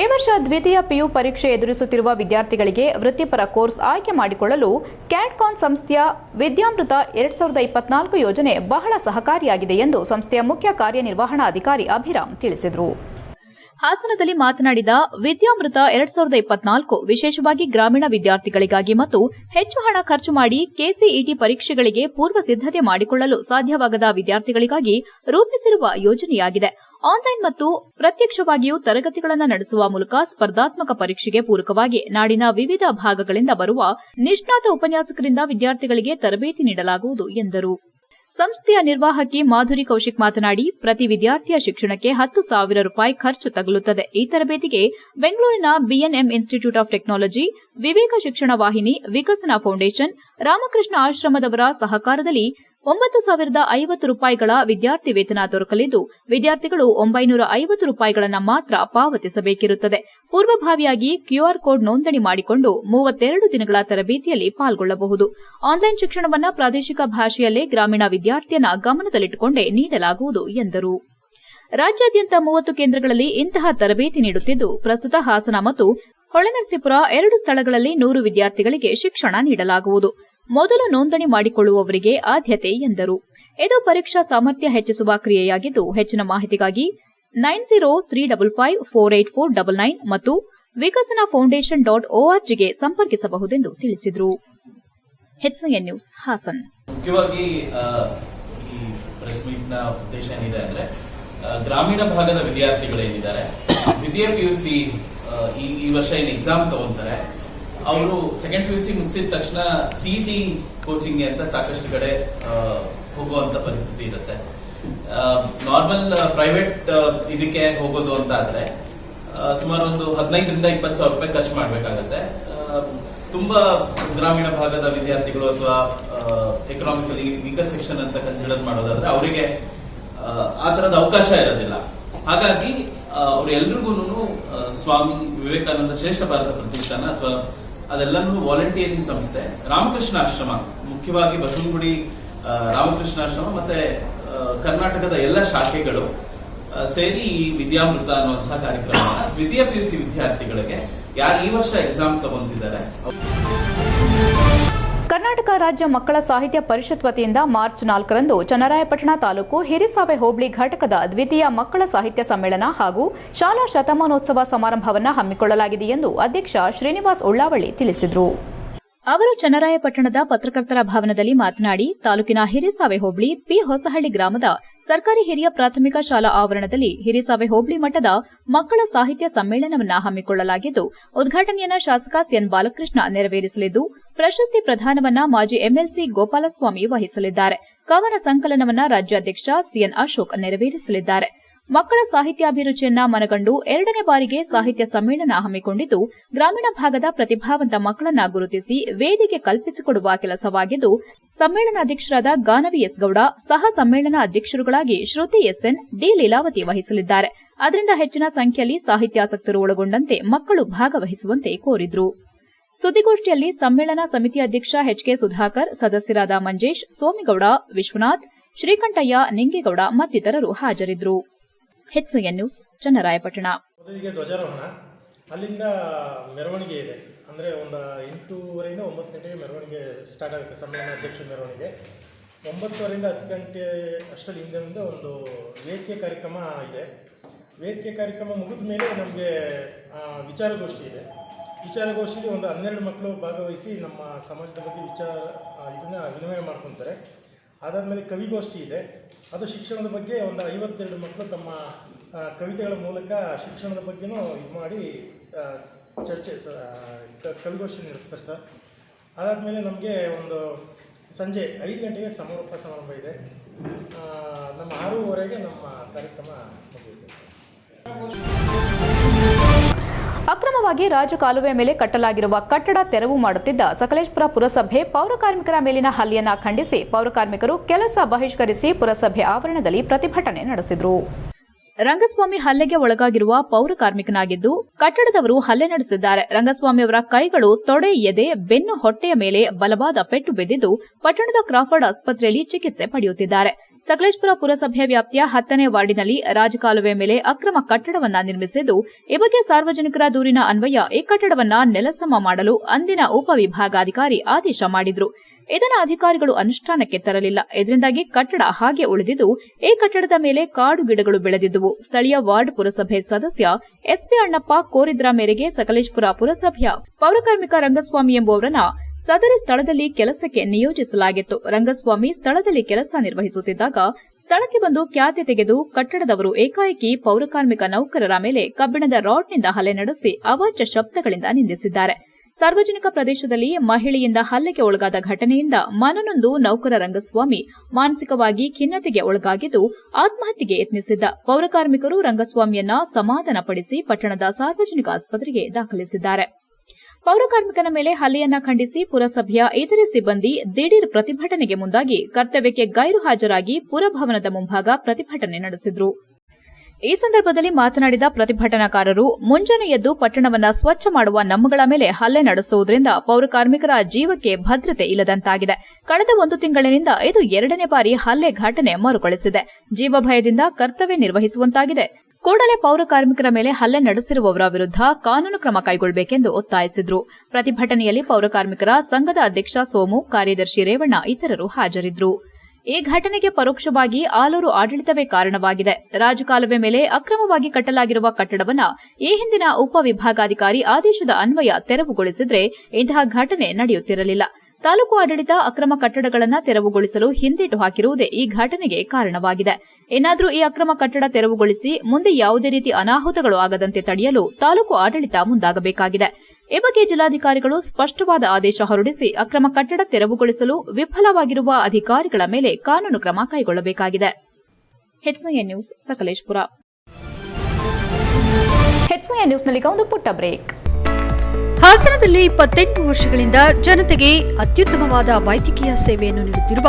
ಈ ವರ್ಷ ದ್ವಿತೀಯ ಪಿಯು ಪರೀಕ್ಷೆ ಎದುರಿಸುತ್ತಿರುವ ವಿದ್ಯಾರ್ಥಿಗಳಿಗೆ ವೃತ್ತಿಪರ ಕೋರ್ಸ್ ಆಯ್ಕೆ ಮಾಡಿಕೊಳ್ಳಲು ಕ್ಯಾಟ್ಕಾನ್ ಸಂಸ್ಥೆಯ ವಿದ್ಯಾಮೃತ ಎರಡ್ ಸಾವಿರದ ಇಪ್ಪತ್ನಾಲ್ಕು ಯೋಜನೆ ಬಹಳ ಸಹಕಾರಿಯಾಗಿದೆ ಎಂದು ಸಂಸ್ಥೆಯ ಮುಖ್ಯ ಕಾರ್ಯನಿರ್ವಹಣಾಧಿಕಾರಿ ಅಭಿರಾಮ್ ತಿಳಿಸಿದರು. ಹಾಸನದಲ್ಲಿ ಮಾತನಾಡಿದ ವಿದ್ಯಾಮೃತ ಎರಡ್ ಸಾವಿರದ ಇಪ್ಪತ್ನಾಲ್ಕು, ವಿಶೇಷವಾಗಿ ಗ್ರಾಮೀಣ ವಿದ್ಯಾರ್ಥಿಗಳಿಗಾಗಿ ಮತ್ತು ಹೆಚ್ಚು ಹಣ ಖರ್ಚು ಮಾಡಿ ಕೆಸಿಇಟಿ ಪರೀಕ್ಷೆಗಳಿಗೆ ಪೂರ್ವ ಸಿದ್ದತೆ ಮಾಡಿಕೊಳ್ಳಲು ಸಾಧ್ಯವಾಗದ ವಿದ್ಯಾರ್ಥಿಗಳಿಗಾಗಿ ರೂಪಿಸಿರುವ ಯೋಜನೆಯಾಗಿದೆ. ಆನ್ಲೈನ್ ಮತ್ತು ಪ್ರತ್ಯಕ್ಷವಾಗಿಯೂ ತರಗತಿಗಳನ್ನು ನಡೆಸುವ ಮೂಲಕ ಸ್ಪರ್ಧಾತ್ಮಕ ಪರೀಕ್ಷೆಗೆ ಪೂರಕವಾಗಿ ನಾಡಿನ ವಿವಿಧ ಭಾಗಗಳಿಂದ ಬರುವ ನಿಷ್ಣಾತ ಉಪನ್ಯಾಸಕರಿಂದ ವಿದ್ಯಾರ್ಥಿಗಳಿಗೆ ತರಬೇತಿ ನೀಡಲಾಗುವುದು ಎಂದರು. ಸಂಸ್ಥೆಯ ನಿರ್ವಾಹಕಿ ಮಾಧುರಿ ಕೌಶಿಕ್ ಮಾತನಾಡಿ, ಪ್ರತಿ ವಿದ್ಯಾರ್ಥಿಯ ಶಿಕ್ಷಣಕ್ಕೆ ಹತ್ತು ಸಾವಿರ ರೂಪಾಯಿ ಖರ್ಚು ತಗುಲುತ್ತದೆ. ಈ ತರಬೇತಿಗೆ ಬೆಂಗಳೂರಿನ BNM institute of technology Viveka Shikshana Vahini, Vikasana foundation, Ramakrishna ಆಶ್ರಮದವರ ಸಹಕಾರದಲ್ಲಿ ಒಂಬತ್ತು ಸಾವಿರದ ಐವತ್ತು ರೂಪಾಯಿಗಳ ವಿದ್ಯಾರ್ಥಿ ವೇತನ ದೊರಕಲಿದ್ದು, ವಿದ್ಯಾರ್ಥಿಗಳು ಒಂಬೈನೂರ ಐವತ್ತು ರೂಪಾಯಿಗಳನ್ನು ಮಾತ್ರ ಪಾವತಿಸಬೇಕಿರುತ್ತದೆ. ಪೂರ್ವಭಾವಿಯಾಗಿ ಕ್ಯೂಆರ್ ಕೋಡ್ ನೋಂದಣಿ ಮಾಡಿಕೊಂಡು ಮೂವತ್ತೆರಡು ದಿನಗಳ ತರಬೇತಿಯಲ್ಲಿ ಪಾಲ್ಗೊಳ್ಳಬಹುದು. ಆನ್ಲೈನ್ ಶಿಕ್ಷಣವನ್ನು ಪ್ರಾದೇಶಿಕ ಭಾಷೆಯಲ್ಲೇ ಗ್ರಾಮೀಣ ವಿದ್ಯಾರ್ಥಿಯನ್ನ ಗಮನದಲ್ಲಿಟ್ಟುಕೊಂಡೇ ನೀಡಲಾಗುವುದು, ಎಂದರು. ರಾಜ್ಯಾದ್ಯಂತ ಮೂವತ್ತು ಕೇಂದ್ರಗಳಲ್ಲಿ ಇಂತಹ ತರಬೇತಿ ನೀಡುತ್ತಿದ್ದು, ಪ್ರಸ್ತುತ ಹಾಸನ ಮತ್ತು ಹೊಳೆನರಸೀಪುರ ಎರಡು ಸ್ಥಳಗಳಲ್ಲಿ ನೂರು ವಿದ್ಯಾರ್ಥಿಗಳಿಗೆ ಶಿಕ್ಷಣ ನೀಡಲಾಗುವುದು. ಮೊದಲು ನೋಂದಣಿ ಮಾಡಿಕೊಳ್ಳುವವರಿಗೆ ಆದ್ಯತೆ ಎಂದರು. ಇದು ಪರೀಕ್ಷಾ ಸಾಮರ್ಥ್ಯ ಹೆಚ್ಚಿಸುವ ಕ್ರಿಯೆಯಾಗಿದ್ದು, ಹೆಚ್ಚಿನ ಮಾಹಿತಿಗಾಗಿ nine zero three double five four eight four double nine ಮತ್ತು ವಿಕಸನ ಫೌಂಡೇಶನ್ ಡಾಟ್ ಓಆರ್ಜಿಗೆ ಸಂಪರ್ಕಿಸಬಹುದೆಂದು ತಿಳಿಸಿದರು. ನ್ಯೂಸ್, ಹಾಸನ್. ಮುಖ್ಯವಾಗಿ ಉದ್ದೇಶ ಏನಿದೆ ಅಂದ್ರೆ ಗ್ರಾಮೀಣ ಭಾಗದ ವಿದ್ಯಾರ್ಥಿಗಳೇನಿದ್ದಾರೆ ದ್ವಿತೀಯ ಪಿ ಈ ವರ್ಷ ಏನು ಎಕ್ಸಾಮ್ ತಗೊಂತಾರೆ ಅವರು ಸೆಕೆಂಡ್ ಪಿ ಯು ಸಿ ಮುಗಿಸಿದ ತಕ್ಷಣ ಸಿ ಕೋಚಿಂಗ್ ಅಂತ ಸಾಕಷ್ಟು ಕಡೆ ಹೋಗುವಂತ ಪರಿಸ್ಥಿತಿ ಇರುತ್ತೆ. ನಾರ್ಮಲ್ ಪ್ರೈವೇಟ್ ಇದಕ್ಕೆ ಹೋಗೋದು ಅಂತ ಆದ್ರೆ ಸುಮಾರು ಒಂದು ಹದಿನೈದರಿಂದ ಇಪ್ಪತ್ತು ಸಾವಿರ ರೂಪಾಯಿ ಖರ್ಚು ಮಾಡಬೇಕಾಗತ್ತೆ. ತುಂಬಾ ಗ್ರಾಮೀಣ ಭಾಗದ ವಿದ್ಯಾರ್ಥಿಗಳು ಅಥವಾ ಎಕನಾಮಿಕಲಿ ವೀಕರ್ ಸೆಕ್ಷನ್ ಅಂತ ಕನ್ಸಿಡರ್ ಮಾಡೋದಾದ್ರೆ ಅವರಿಗೆ, ಆ ತರದ ಅವಕಾಶ ಇರೋದಿಲ್ಲ. ಹಾಗಾಗಿ ಅವ್ರೆಲ್ರಿಗೂ ಸ್ವಾಮಿ ವಿವೇಕಾನಂದ ಶ್ರೇಷ್ಠ ಭಾರತ ಪ್ರತಿಷ್ಠಾನ ಅಥವಾ ಅದೆಲ್ಲನೂ ವಾಲಂಟಿಯರಿಂಗ್ ಸಂಸ್ಥೆ. ರಾಮಕೃಷ್ಣ ಆಶ್ರಮ, ಮುಖ್ಯವಾಗಿ ಬಸವನಗುಡಿ ರಾಮಕೃಷ್ಣ ಆಶ್ರಮ ಮತ್ತೆ ಕರ್ನಾಟಕದ ಎಲ್ಲ ಶಾಖೆಗಳು ಸೇರಿ ಈ ವಿದ್ಯಾಮೃತ ಅನ್ನುವಂತಹ ಕಾರ್ಯಕ್ರಮನ ದ್ವಿತೀಯ ಪಿ ಯು ಸಿ ವಿದ್ಯಾರ್ಥಿಗಳಿಗೆ ಯಾರು ಈ ವರ್ಷ ಎಕ್ಸಾಮ್ ತಗೊಂತಿದ್ದಾರೆ. ಕರ್ನಾಟಕ ರಾಜ್ಯ ಮಕ್ಕಳ ಸಾಹಿತ್ಯ ಪರಿಷತ್ ವತಿಯಿಂದ ಮಾರ್ಚ್ ನಾಲ್ಕರಂದು ಚನ್ನರಾಯಪಟ್ಟಣ ತಾಲೂಕು ಹಿರಿಸಾವೆ ಹೋಬಳಿ ಘಟಕದ ದ್ವಿತೀಯ ಮಕ್ಕಳ ಸಾಹಿತ್ಯ ಸಮ್ಮೇಳನ ಹಾಗೂ ಶಾಲಾ ಶತಮಾನೋತ್ಸವ ಸಮಾರಂಭವನ್ನು ಹಮ್ಮಿಕೊಳ್ಳಲಾಗಿದೆ ಎಂದು ಅಧ್ಯಕ್ಷ ಶ್ರೀನಿವಾಸ್ ಉಳ್ಳಾವಳ್ಳಿ ತಿಳಿಸಿದರು. ಅವರು ಚನ್ನರಾಯಪಟ್ಟಣದ ಪತ್ರಕರ್ತರ ಭವನದಲ್ಲಿ ಮಾತನಾಡಿ, ತಾಲೂಕಿನ ಹಿರಿಸಾವೆ ಹೋಬಳಿ ಪಿ ಹೊಸಹಳ್ಳಿ ಗ್ರಾಮದ ಸರ್ಕಾರಿ ಹಿರಿಯ ಪ್ರಾಥಮಿಕ ಶಾಲಾ ಆವರಣದಲ್ಲಿ ಹಿರಿಸಾವೆ ಹೋಬಳಿ ಮಟ್ಟದ ಮಕ್ಕಳ ಸಾಹಿತ್ಯ ಸಮ್ಮೇಳನವನ್ನು ಹಮ್ಮಿಕೊಳ್ಳಲಾಗಿದ್ದು, ಉದ್ಘಾಟನೆಯನ್ನು ಶಾಸಕ ಸಿಎನ್ ಬಾಲಕೃಷ್ಣ ನೆರವೇರಿಸಲಿದ್ದು, ಪ್ರಶಸ್ತಿ ಪ್ರದಾನವನ್ನ ಮಾಜಿ ಎಂಎಲ್ಸಿ ಗೋಪಾಲಸ್ವಾಮಿ ವಹಿಸಲಿದ್ದಾರೆ. ಕವನ ಸಂಕಲನವನ್ನ ರಾಜ್ಯಾಧ್ಯಕ್ಷ ಸಿಎನ್ ಅಶೋಕ್ ನೆರವೇರಿಸಲಿದ್ದಾರೆ. ಮಕ್ಕಳ ಸಾಹಿತ್ಯಾಭಿರುಚಿಯನ್ನ ಮನಗಂಡು ಎರಡನೇ ಬಾರಿಗೆ ಸಾಹಿತ್ಯ ಸಮ್ಮೇಳನ ಹಮ್ಮಿಕೊಂಡಿದ್ದು, ಗ್ರಾಮೀಣ ಭಾಗದ ಪ್ರತಿಭಾವಂತ ಮಕ್ಕಳನ್ನ ಗುರುತಿಸಿ ವೇದಿಕೆ ಕಲ್ಪಿಸಿಕೊಡುವ ಕೆಲಸವಾಗಿದ್ದು ಸಮ್ಮೇಳನಾಧ್ಯಕ್ಷರಾದ ಗಾನವಿ ಎಸ್ ಗೌಡ ಸಹ ಸಮ್ಮೇಳನ ಅಧ್ಯಕ್ಷರುಗಳಾಗಿ ಶ್ರುತಿ ಎಸ್ಎನ್, ಡಿ ಲೀಲಾವತಿ ವಹಿಸಲಿದ್ದಾರೆ. ಅದರಿಂದ ಹೆಚ್ಚಿನ ಸಂಖ್ಯೆಯಲ್ಲಿ ಸಾಹಿತ್ಯಾಸಕ್ತರು ಒಳಗೊಂಡಂತೆ ಮಕ್ಕಳು ಭಾಗವಹಿಸುವಂತೆ ಕೋರಿದ್ರು. ಸುದ್ದಿಗೋಷ್ಠಿಯಲ್ಲಿ ಸಮ್ಮೇಳನ ಸಮಿತಿ ಅಧ್ಯಕ್ಷ ಎಚ್ಕೆ ಸುಧಾಕರ್, ಸದಸ್ಯರಾದ ಮಂಜೇಶ್, ಸೋಮಿಗೌಡ, ವಿಶ್ವನಾಥ್, ಶ್ರೀಕಂಠಯ್ಯ, ನಿಂಗೇಗೌಡ ಮತ್ತಿತರರು ಹಾಜರಿದ್ದರು ಹೆಚ್ಸಿಎನ್ ನ್ಯೂಸ್ ಚನ್ನರಾಯಪಟ್ಟಣ. ಮೊದಲಿಗೆ ಧ್ವಜಾರೋಹಣ. ಅಲ್ಲಿಂದ ಮೆರವಣಿಗೆ ಇದೆ. ಅಂದರೆ ಒಂದು ಎಂಟೂವರೆಯಿಂದ ಒಂಬತ್ತು ಗಂಟೆಗೆ ಮೆರವಣಿಗೆ ಸ್ಟಾರ್ಟ್ ಆಗುತ್ತೆ. ಸಮ್ಮೇಳನ ಅಧ್ಯಕ್ಷ ಮೆರವಣಿಗೆ. ಒಂಬತ್ತುವರೆಯಿಂದ ಹತ್ತು ಗಂಟೆ ಅಷ್ಟರಲ್ಲಿ ಹಿಂದಿನಿಂದ ಒಂದು ವೇದಿಕೆ ಕಾರ್ಯಕ್ರಮ ಇದೆ. ವೇದಿಕೆ ಕಾರ್ಯಕ್ರಮ ಮುಗಿದ ಮೇಲೆ ನಮಗೆ ವಿಚಾರಗೋಷ್ಠಿ ಇದೆ. ವಿಚಾರಗೋಷ್ಠಿಯಲ್ಲಿ ಒಂದು ಹನ್ನೆರಡು ಮಕ್ಕಳು ಭಾಗವಹಿಸಿ ನಮ್ಮ ಸಮಾಜದ ಬಗ್ಗೆ ವಿಚಾರ ಇದನ್ನು ವಿನಿಮಯ ಮಾಡ್ಕೊತಾರೆ. ಅದಾದಮೇಲೆ ಕವಿಗೋಷ್ಠಿ ಇದೆ. ಅದು ಶಿಕ್ಷಣದ ಬಗ್ಗೆ ಒಂದು ಐವತ್ತೆರಡು ಮಕ್ಕಳು ತಮ್ಮ ಕವಿತೆಗಳ ಮೂಲಕ ಶಿಕ್ಷಣದ ಬಗ್ಗೆನೂ ಇದು ಮಾಡಿ ಚರ್ಚೆ ಸ ಕವಿಗೋಷ್ಠಿ ನಡೆಸ್ತಾರೆ ಸರ್. ಅದಾದಮೇಲೆ ನಮಗೆ ಒಂದು ಸಂಜೆ ಐದು ಗಂಟೆಗೆ ಸಮಾರೋಪ ಸಮಾರಂಭ ಇದೆ. ನಮ್ಮ ಆರೂವರೆಗೆ ನಮ್ಮ ಕಾರ್ಯಕ್ರಮ ಮುಗಿಯುತ್ತೆ. ಅಕ್ರಮವಾಗಿ ರಾಜಕಾಲುವೆ ಮೇಲೆ ಕಟ್ಟಲಾಗಿರುವ ಕಟ್ಟಡ ತೆರವು ಮಾಡುತ್ತಿದ್ದ ಸಕಲೇಶ್ಪುರ ಪುರಸಭೆ ಪೌರಕಾರ್ಮಿಕರ ಮೇಲಿನ ಹಲ್ಲೆಯನ್ನು ಖಂಡಿಸಿ ಪೌರಕಾರ್ಮಿಕರು ಕೆಲಸ ಬಹಿಷ್ಕರಿಸಿ ಪುರಸಭೆ ಆವರಣದಲ್ಲಿ ಪ್ರತಿಭಟನೆ ನಡೆಸಿದರು. ರಂಗಸ್ವಾಮಿ ಹಲ್ಲೆಗೆ ಒಳಗಾಗಿರುವ ಪೌರ ಕಾರ್ಮಿಕನಾಗಿದ್ದು, ಕಟ್ಟಡದವರು ಹಲ್ಲೆ ನಡೆಸಿದ್ದಾರೆ. ರಂಗಸ್ವಾಮಿ ಅವರ ಕೈಗಳು ತೊಡೆ, ಎದೆ, ಬೆನ್ನು, ಹೊಟ್ಟೆಯ ಮೇಲೆ ಬಲವಾದ ಪೆಟ್ಟು ಬಿದ್ದಿದ್ದು, ಪಟ್ಟಣದ ಕ್ರಾಫರ್ಡ್ ಆಸ್ಪತ್ರೆಯಲ್ಲಿ ಚಿಕಿತ್ಸೆ ಪಡೆಯುತ್ತಿದ್ದಾರೆ. ಸಕಲೇಶ್ಪುರ ಪುರಸಭೆ ವ್ಯಾಪ್ತಿಯ ಹತ್ತನೇ ವಾರ್ಡಿನಲ್ಲಿ ರಾಜಕಾಲುವೆ ಮೇಲೆ ಅಕ್ರಮ ಕಟ್ಟಡವನ್ನ ನಿರ್ಮಿಸಿದ್ದು, ಈ ಬಗ್ಗೆ ಸಾರ್ವಜನಿಕರ ದೂರಿನ ಅನ್ವಯ ಈ ಕಟ್ಟಡವನ್ನ ನೆಲಸಮ ಮಾಡಲು ಅಂದಿನ ಉಪವಿಭಾಗಾಧಿಕಾರಿ ಆದೇಶ ಮಾಡಿದ್ರು. ಇದನ್ನು ಅಧಿಕಾರಿಗಳು ಅನುಷ್ಠಾನಕ್ಕೆ ತರಲಿಲ್ಲ. ಇದರಿಂದಾಗಿ ಕಟ್ಟಡ ಹಾಗೆ ಉಳಿದಿದ್ದು, ಈ ಕಟ್ಟಡದ ಮೇಲೆ ಕಾಡು ಗಿಡಗಳು ಬೆಳೆದಿದ್ದುವು. ಸ್ಥಳೀಯ ವಾರ್ಡ್ ಪುರಸಭೆ ಸದಸ್ಯ ಎಸ್ಪಿ ಅಣ್ಣಪ್ಪ ಕೋರಿದ್ರ ಮೇರೆಗೆ ಸಕಲೇಶ್ಪುರ ಪುರಸಭೆಯ ಪೌರಕಾರ್ಮಿಕ ರಂಗಸ್ವಾಮಿ ಎಂಬುವರನ್ನ ಸದರಿ ಸ್ಥಳದಲ್ಲಿ ಕೆಲಸಕ್ಕೆ ನಿಯೋಜಿಸಲಾಗಿತ್ತು. ರಂಗಸ್ವಾಮಿ ಸ್ಥಳದಲ್ಲಿ ಕೆಲಸ ನಿರ್ವಹಿಸುತ್ತಿದ್ದಾಗ ಸ್ಥಳಕ್ಕೆ ಬಂದು ಖ್ಯಾತಿ ತೆಗೆದು ಕಟ್ಟಡದವರು ಏಕಾಏಕಿ ಪೌರಕಾರ್ಮಿಕ ನೌಕರರ ಮೇಲೆ ಕಬ್ಬಿಣದ ರಾಡ್ನಿಂದ ಹಲ್ಲೆ ನಡೆಸಿ ಅವಾಚ್ಯ ಶಬ್ದಗಳಿಂದ ನಿಂದಿಸಿದ್ದಾರೆ. ಸಾರ್ವಜನಿಕ ಪ್ರದೇಶದಲ್ಲಿ ಮಹಿಳೆಯಿಂದ ಹಲ್ಲೆಗೆ ಒಳಗಾದ ಘಟನೆಯಿಂದ ಮನನೊಂದು ನೌಕರ ರಂಗಸ್ವಾಮಿ ಮಾನಸಿಕವಾಗಿ ಖಿನ್ನತೆಗೆ ಒಳಗಾಗಿದ್ದು ಆತ್ಮಹತ್ಯೆಗೆ ಯತ್ನಿಸಿದ್ದ. ಪೌರಕಾರ್ಮಿಕರು ರಂಗಸ್ವಾಮಿಯನ್ನ ಸಮಾಧಾನಪಡಿಸಿ ಪಟ್ಟಣದ ಸಾರ್ವಜನಿಕ ಆಸ್ಪತ್ರೆಗೆ ದಾಖಲಿಸಿದ್ದಾರೆ. ಪೌರಕಾರ್ಮಿಕನ ಮೇಲೆ ಹಲ್ಲೆಯನ್ನ ಖಂಡಿಸಿ ಪುರಸಭೆಯ ಇತರೆ ಸಿಬ್ಬಂದಿ ದಿಢೀರ್ ಪ್ರತಿಭಟನೆಗೆ ಮುಂದಾಗಿ ಕರ್ತವ್ಯಕ್ಕೆ ಗೈರು ಹಾಜರಾಗಿ ಪುರಭವನದ ಮುಂಭಾಗ ಪ್ರತಿಭಟನೆ ನಡೆಸಿದ್ರು. ಈ ಸಂದರ್ಭದಲ್ಲಿ ಮಾತನಾಡಿದ ಪ್ರತಿಭಟನಾಕಾರರು, ಮುಂಜಾನೆ ಎದ್ದು ಪಟ್ಟಣವನ್ನ ಸ್ವಚ್ಛ ಮಾಡುವ ನಮ್ಮಗಳ ಮೇಲೆ ಹಲ್ಲೆ ನಡೆಸುವುದರಿಂದ ಪೌರಕಾರ್ಮಿಕರ ಜೀವಕ್ಕೆ ಭದ್ರತೆ ಇಲ್ಲದಂತಾಗಿದೆ. ಕಳೆದ ಒಂದು ತಿಂಗಳಿನಿಂದ ಇದು ಎರಡನೇ ಬಾರಿ ಹಲ್ಲೆ ಘಟನೆ ಮರುಕಳಿಸಿದೆ. ಜೀವಭಯದಿಂದ ಕರ್ತವ್ಯ ನಿರ್ವಹಿಸುವಂತಾಗಿದೆ. ಕೂಡಲೇ ಪೌರ ಕಾರ್ಮಿಕರ ಮೇಲೆ ಹಲ್ಲೆ ನಡೆಸಿರುವವರ ವಿರುದ್ಧ ಕಾನೂನು ಕ್ರಮ ಕೈಗೊಳ್ಳಬೇಕೆಂದು ಒತ್ತಾಯಿಸಿದ್ರು. ಪ್ರತಿಭಟನೆಯಲ್ಲಿ ಪೌರ ಕಾರ್ಮಿಕರ ಸಂಘದ ಅಧ್ಯಕ್ಷ ಸೋಮು, ಕಾರ್ಯದರ್ಶಿ ರೇವಣ್ಣ ಇತರರು ಹಾಜರಿದ್ದರು ಈ ಘಟನೆಗೆ ಪರೋಕ್ಷವಾಗಿ ಆಲೂರು ಆಡಳಿತವೇ ಕಾರಣವಾಗಿದೆ. ರಾಜಕಾಲುವೆ ಮೇಲೆ ಅಕ್ರಮವಾಗಿ ಕಟ್ಟಲಾಗಿರುವ ಕಟ್ಟಡವನ್ನ ಈ ಹಿಂದಿನ ಉಪವಿಭಾಗಾಧಿಕಾರಿ ಆದೇಶದ ಅನ್ವಯ ತೆರವುಗೊಳಿಸಿದ್ರೆ ಇಂತಹ ಘಟನೆ ನಡೆಯುತ್ತಿರಲಿಲ್ಲ. ತಾಲೂಕು ಆಡಳಿತ ಅಕ್ರಮ ಕಟ್ಟಡಗಳನ್ನು ತೆರವುಗೊಳಿಸಲು ಹಿಂದೇಟು ಹಾಕಿರುವುದೇ ಈ ಘಟನೆಗೆ ಕಾರಣವಾಗಿದೆ. ಇನ್ನಾದರೂ ಈ ಅಕ್ರಮ ಕಟ್ಟಡ ತೆರವುಗೊಳಿಸಿ ಮುಂದೆ ಯಾವುದೇ ರೀತಿ ಅನಾಹುತಗಳು ಆಗದಂತೆ ತಡೆಯಲು ತಾಲೂಕು ಆಡಳಿತ ಮುಂದಾಗಬೇಕಾಗಿದೆ. ಈ ಬಗ್ಗೆ ಜಿಲ್ಲಾಧಿಕಾರಿಗಳು ಸ್ಪಷ್ಟವಾದ ಆದೇಶ ಹೊರಡಿಸಿ ಅಕ್ರಮ ಕಟ್ಟಡ ತೆರವುಗೊಳಿಸಲು ವಿಫಲವಾಗಿರುವ ಅಧಿಕಾರಿಗಳ ಮೇಲೆ ಕಾನೂನು ಕ್ರಮ ಕೈಗೊಳ್ಳಬೇಕಾಗಿದೆ. ನ್ಯೂಸ್ ಸಕಲೇಶ್ಪುರ. ನ್ಯೂಸ್ ನ್ಯೂಸ್ನಲ್ಲಿ ಒಂದು ಪುಟ್ಟ ಬ್ರೇಕ್. ಹಾಸನದಲ್ಲಿ ಇಪ್ಪತ್ತೆಂಟು ವರ್ಷಗಳಿಂದ ಜನತೆಗೆ ಅತ್ಯುತ್ತಮವಾದ ವೈದ್ಯಕೀಯ ಸೇವೆಯನ್ನು ನೀಡುತ್ತಿರುವ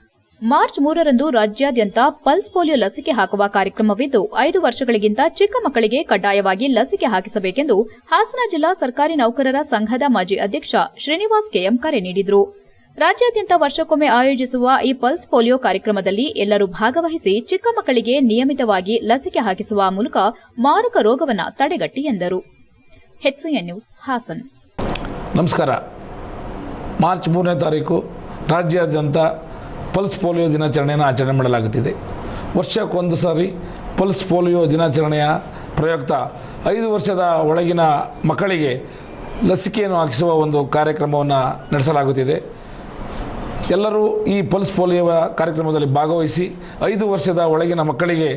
ಮಾರ್ಚ್ ಮೂರರಂದು ರಾಜ್ಯಾದ್ಯಂತ ಪಲ್ಸ್ ಪೋಲಿಯೋ ಲಸಿಕೆ ಹಾಕುವ ಕಾರ್ಯಕ್ರಮವಿದ್ದು, ಐದು ವರ್ಷಗಳಿಗಿಂತ ಚಿಕ್ಕ ಮಕ್ಕಳಿಗೆ ಕಡ್ಡಾಯವಾಗಿ ಲಸಿಕೆ ಹಾಕಿಸಬೇಕೆಂದು ಹಾಸನ ಜಿಲ್ಲಾ ಸರ್ಕಾರಿ ನೌಕರರ ಸಂಘದ ಮಾಜಿ ಅಧ್ಯಕ್ಷ ಶ್ರೀನಿವಾಸ್ ಕೆಎಂ ಕರೆ ನೀಡಿದರು. ರಾಜ್ಯಾದ್ಯಂತ ವರ್ಷಕ್ಕೊಮ್ಮೆ ಆಯೋಜಿಸುವ ಈ ಪಲ್ಸ್ ಪೋಲಿಯೋ ಕಾರ್ಯಕ್ರಮದಲ್ಲಿ ಎಲ್ಲರೂ ಭಾಗವಹಿಸಿ ಚಿಕ್ಕ ಮಕ್ಕಳಿಗೆ ನಿಯಮಿತವಾಗಿ ಲಸಿಕೆ ಹಾಕಿಸುವ ಮೂಲಕ ಮಾರಕ ರೋಗವನ್ನು ತಡೆಗಟ್ಟಿ ಎಂದರು. ನ್ಯೂಸ್ ಹಾಸನ್. ನಮಸ್ಕಾರ. ಮಾರ್ಚ್ ಮೂರನೇ ತಾರೀಕು ರಾಜ್ಯಾದ್ಯಂತ ಪಲ್ಸ್ ಪೋಲಿಯೋ ದಿನಾಚರಣೆಯನ್ನು ಆಚರಣೆ ಮಾಡಲಾಗುತ್ತಿದೆ. ವರ್ಷಕ್ಕೊಂದು ಸಾರಿ ಪಲ್ಸ್ ಪೋಲಿಯೋ ದಿನಾಚರಣೆಯ ಪ್ರಯುಕ್ತ ಐದು ವರ್ಷದ ಒಳಗಿನ ಮಕ್ಕಳಿಗೆ ಲಸಿಕೆಯನ್ನು ಹಾಕಿಸುವ ಒಂದು ಕಾರ್ಯಕ್ರಮವನ್ನು ನಡೆಸಲಾಗುತ್ತಿದೆ. ಎಲ್ಲರೂ ಈ ಪಲ್ಸ್ ಪೋಲಿಯೋ ಕಾರ್ಯಕ್ರಮದಲ್ಲಿ ಭಾಗವಹಿಸಿ ಐದು ವರ್ಷದ ಒಳಗಿನ ಮಕ್ಕಳಿಗೆ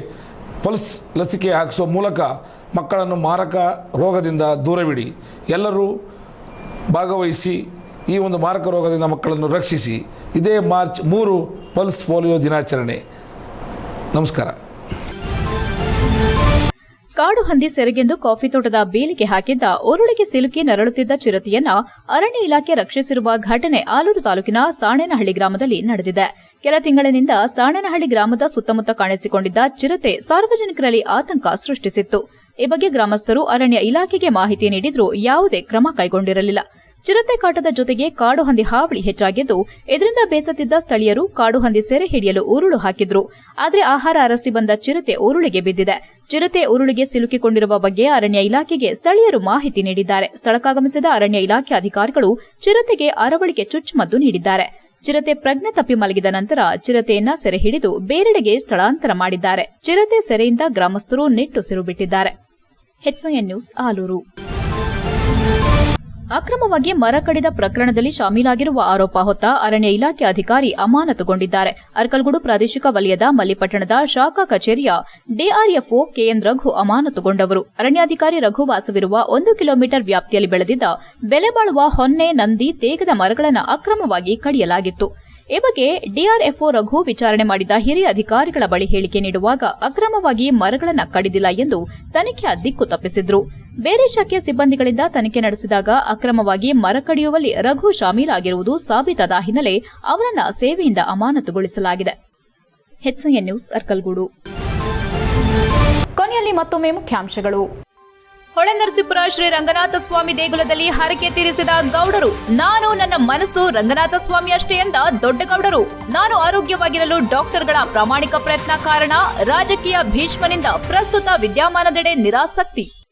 ಪಲ್ಸ್ ಲಸಿಕೆ ಹಾಕಿಸುವ ಮೂಲಕ ಮಕ್ಕಳನ್ನು ಮಾರಕ ರೋಗದಿಂದ ದೂರವಿಡಿ. ಎಲ್ಲರೂ ಭಾಗವಹಿಸಿ ಈ ಒಂದು ಮಾರಕ ರೋಗದಿಂದ ಮಕ್ಕಳನ್ನು ರಕ್ಷಿಸಿ ಇದೇ ಮಾರ್ಚ್ ಮೂರು ಪಲ್ಸ್ ಪೋಲಿಯೋ ದಿನಾಚರಣೆ. ನಮಸ್ಕಾರ. ಕಾಡು ಹಂದಿ ಸೆರೆಗೆಂದು ಕಾಫಿ ತೋಟದ ಬೇಲಿಗೆ ಹಾಕಿದ್ದ ಉರುಳಿಗೆ ಸಿಲುಕಿ ನರಳುತ್ತಿದ್ದ ಚಿರತೆಯನ್ನ ಅರಣ್ಯ ಇಲಾಖೆ ರಕ್ಷಿಸಿರುವ ಘಟನೆ ಆಲೂರು ತಾಲೂಕಿನ ಸಾಣೇನಹಳ್ಳಿ ಗ್ರಾಮದಲ್ಲಿ ನಡೆದಿದೆ. ಕೆಲ ತಿಂಗಳಿನಿಂದ ಸಾಣೇನಹಳ್ಳಿ ಗ್ರಾಮದ ಸುತ್ತಮುತ್ತ ಕಾಣಿಸಿಕೊಂಡಿದ್ದ ಚಿರತೆ ಸಾರ್ವಜನಿಕರಲ್ಲಿ ಆತಂಕ ಸೃಷ್ಟಿಸಿತ್ತು. ಈ ಬಗ್ಗೆ ಗ್ರಾಮಸ್ಥರು ಅರಣ್ಯ ಇಲಾಖೆಗೆ ಮಾಹಿತಿ ನೀಡಿದ್ರೂ ಯಾವುದೇ ಕ್ರಮ ಕೈಗೊಂಡಿರಲಿಲ್ಲ. ಚಿರತೆ ಕಾಟದ ಜೊತೆಗೆ ಕಾಡುಹಂದಿ ಹಾವಳಿ ಹೆಚ್ಚಾಗಿದ್ದು, ಇದರಿಂದ ಬೇಸತ್ತಿದ್ದ ಸ್ಥಳೀಯರು ಕಾಡುಹಂದಿ ಸೆರೆ ಹಿಡಿಯಲು ಉರುಳು ಹಾಕಿದ್ರು. ಆದರೆ ಆಹಾರ ಅರಸಿ ಬಂದ ಚಿರತೆ ಉರುಳಿಗೆ ಬಿದ್ದಿದೆ. ಚಿರತೆ ಉರುಳಿಗೆ ಸಿಲುಕಿಕೊಂಡಿರುವ ಬಗ್ಗೆ ಅರಣ್ಯ ಇಲಾಖೆಗೆ ಸ್ಥಳೀಯರು ಮಾಹಿತಿ ನೀಡಿದ್ದಾರೆ. ಸ್ಥಳಕ್ಕಾಗಮಿಸಿದ ಅರಣ್ಯ ಇಲಾಖೆ ಅಧಿಕಾರಿಗಳು ಚಿರತೆಗೆ ಅರವಳಿಕೆ ಚುಚ್ಚುಮದ್ದು ನೀಡಿದ್ದಾರೆ. ಚಿರತೆ ಪ್ರಜ್ಞೆ ತಪ್ಪಿ ಮಲಗಿದ ನಂತರ ಚಿರತೆಯನ್ನ ಸೆರೆ ಹಿಡಿದು ಬೇರೆಡೆಗೆ ಸ್ಥಳಾಂತರ ಮಾಡಿದ್ದಾರೆ. ಚಿರತೆ ಸೆರೆಯಿಂದ ಗ್ರಾಮಸ್ಥರು ನಿಟ್ಟುಸಿರು ಬಿಟ್ಟಿದ್ದಾರೆ. ನ್ಯೂಸ್ ಆಲೂರು ಅಕ್ರಮವಾಗಿ ಮರ ಕಡಿದ ಪ್ರಕರಣದಲ್ಲಿ ಶಾಮೀಲಾಗಿರುವ ಆರೋಪ ಹೊತ್ತ ಅರಣ್ಯ ಇಲಾಖೆ ಅಧಿಕಾರಿ ಅಮಾನತುಗೊಂಡಿದ್ದಾರೆ. ಅರ್ಕಲ್ಗೂಡು ಪ್ರಾದೇಶಿಕ ವಲಯದ ಮಲ್ಲಿಪಟ್ಟಣದ ಶಾಖಾ ಕಚೇರಿಯ ಡಿಆರ್ಎಫ್ಒ ಕೆಎನ್ ರಘು ಅಮಾನತುಗೊಂಡವರು. ಅರಣ್ಯಾಧಿಕಾರಿ ರಘು ವಾಸವಿರುವ ಒಂದು ಕಿಲೋಮೀಟರ್ ವ್ಯಾಪ್ತಿಯಲ್ಲಿ ಬೆಳೆದಿದ್ದ ಬೆಲೆ ಬಾಳುವ ಹೊನ್ನೆ ನಂದಿ ತೇಗದ ಮರಗಳನ್ನು ಅಕ್ರಮವಾಗಿ ಕಡಿಯಲಾಗಿತ್ತು. ಈ ಬಗ್ಗೆ ಡಿಆರ್ಎಫ್ಒ ರಘು ವಿಚಾರಣೆ ಮಾಡಿದ ಹಿರಿಯ ಅಧಿಕಾರಿಗಳ ಬಳಿ ಹೇಳಿಕೆ ನೀಡುವಾಗ ಅಕ್ರಮವಾಗಿ ಮರಗಳನ್ನು ಕಡಿದಿಲ್ಲ ಎಂದು ತನಿಖೆಯ ದಿಕ್ಕು ತಪ್ಪಿಸಿದ್ರು. ಬೇರೆ ಶಾಖೆಯ ಸಿಬ್ಬಂದಿಗಳಿಂದ ತನಿಖೆ ನಡೆಸಿದಾಗ ಅಕ್ರಮವಾಗಿ ಮರ ಕಡಿಯುವಲ್ಲಿ ರಘು ಶಾಮೀಲಾಗಿರುವುದು ಸಾಬೀತಾದ ಹಿನ್ನೆಲೆ ಅವರನ್ನ ಸೇವೆಯಿಂದ ಅಮಾನತುಗೊಳಿಸಲಾಗಿದೆ. ನ್ಯೂಸ್ ಅರ್ಕಲ್ಗೂಡು. ಕೊನೆಯಲ್ಲಿ ಮತ್ತೊಮ್ಮೆ ಮುಖ್ಯಾಂಶಗಳು. ಹೊಳೆನರಸೀಪುರ ಶ್ರೀ ರಂಗನಾಥ ಸ್ವಾಮಿ ದೇಗುಲದಲ್ಲಿ ಹರಕೆ ತೀರಿಸಿದ ಗೌಡರು. ನಾನು ನನ್ನ ಮನಸ್ಸು ರಂಗನಾಥ ಸ್ವಾಮಿ ಅಷ್ಟೇ ಎಂದ ದೊಡ್ಡ ಗೌಡರು. ನಾನು ಆರೋಗ್ಯವಾಗಿರಲು ಡಾಕ್ಟರ್ಗಳ ಪ್ರಾಮಾಣಿಕ ಪ್ರಯತ್ನ ಕಾರಣ ರಾಜಕೀಯ ಭೀಷ್ಮನಿಂದ ಪ್ರಸ್ತುತ ವಿದ್ಯಮಾನದೆಡೆ ನಿರಾಸಕ್ತಿ.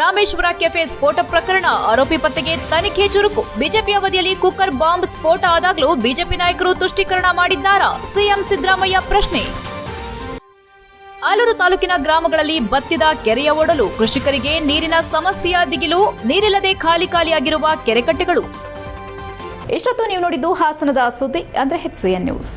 ರಾಮೇಶ್ವರ ಕೆಫೆ ಸ್ಫೋಟ ಪ್ರಕರಣ. ಆರೋಪಿ ಪತ್ತೆಗೆ ತನಿಖೆ ಚುರುಕು. ಬಿಜೆಪಿ ಅವಧಿಯಲ್ಲಿ ಕುಕ್ಕರ್ ಬಾಂಬ್ ಸ್ಫೋಟ ಆದಾಗಲೂ ಬಿಜೆಪಿ ನಾಯಕರು ತುಷ್ಟೀಕರಣ ಮಾಡಿದ್ದಾರಾ? ಸಿಎಂ ಸಿದ್ದರಾಮಯ್ಯ ಪ್ರಶ್ನೆ. ಆಲೂರು ತಾಲೂಕಿನ ಗ್ರಾಮಗಳಲ್ಲಿ ಬತ್ತಿದ ಕೆರೆಯ ಒಡಲು. ಕೃಷಿಕರಿಗೆ ನೀರಿನ ಸಮಸ್ಯೆಯ ದಿಗಿಲು, ನೀರಿಲ್ಲದೆ ಖಾಲಿ ಖಾಲಿಯಾಗಿರುವ ಕೆರೆಕಟ್ಟೆಗಳು. ಇಷ್ಟೊತ್ತು ನೀವು ನೋಡಿದ್ದು ಹಾಸನದ ಸುದ್ದಿ, ಅಂದ್ರೆ ಎಚ್ಸಿಎನ್ ನ್ಯೂಸ್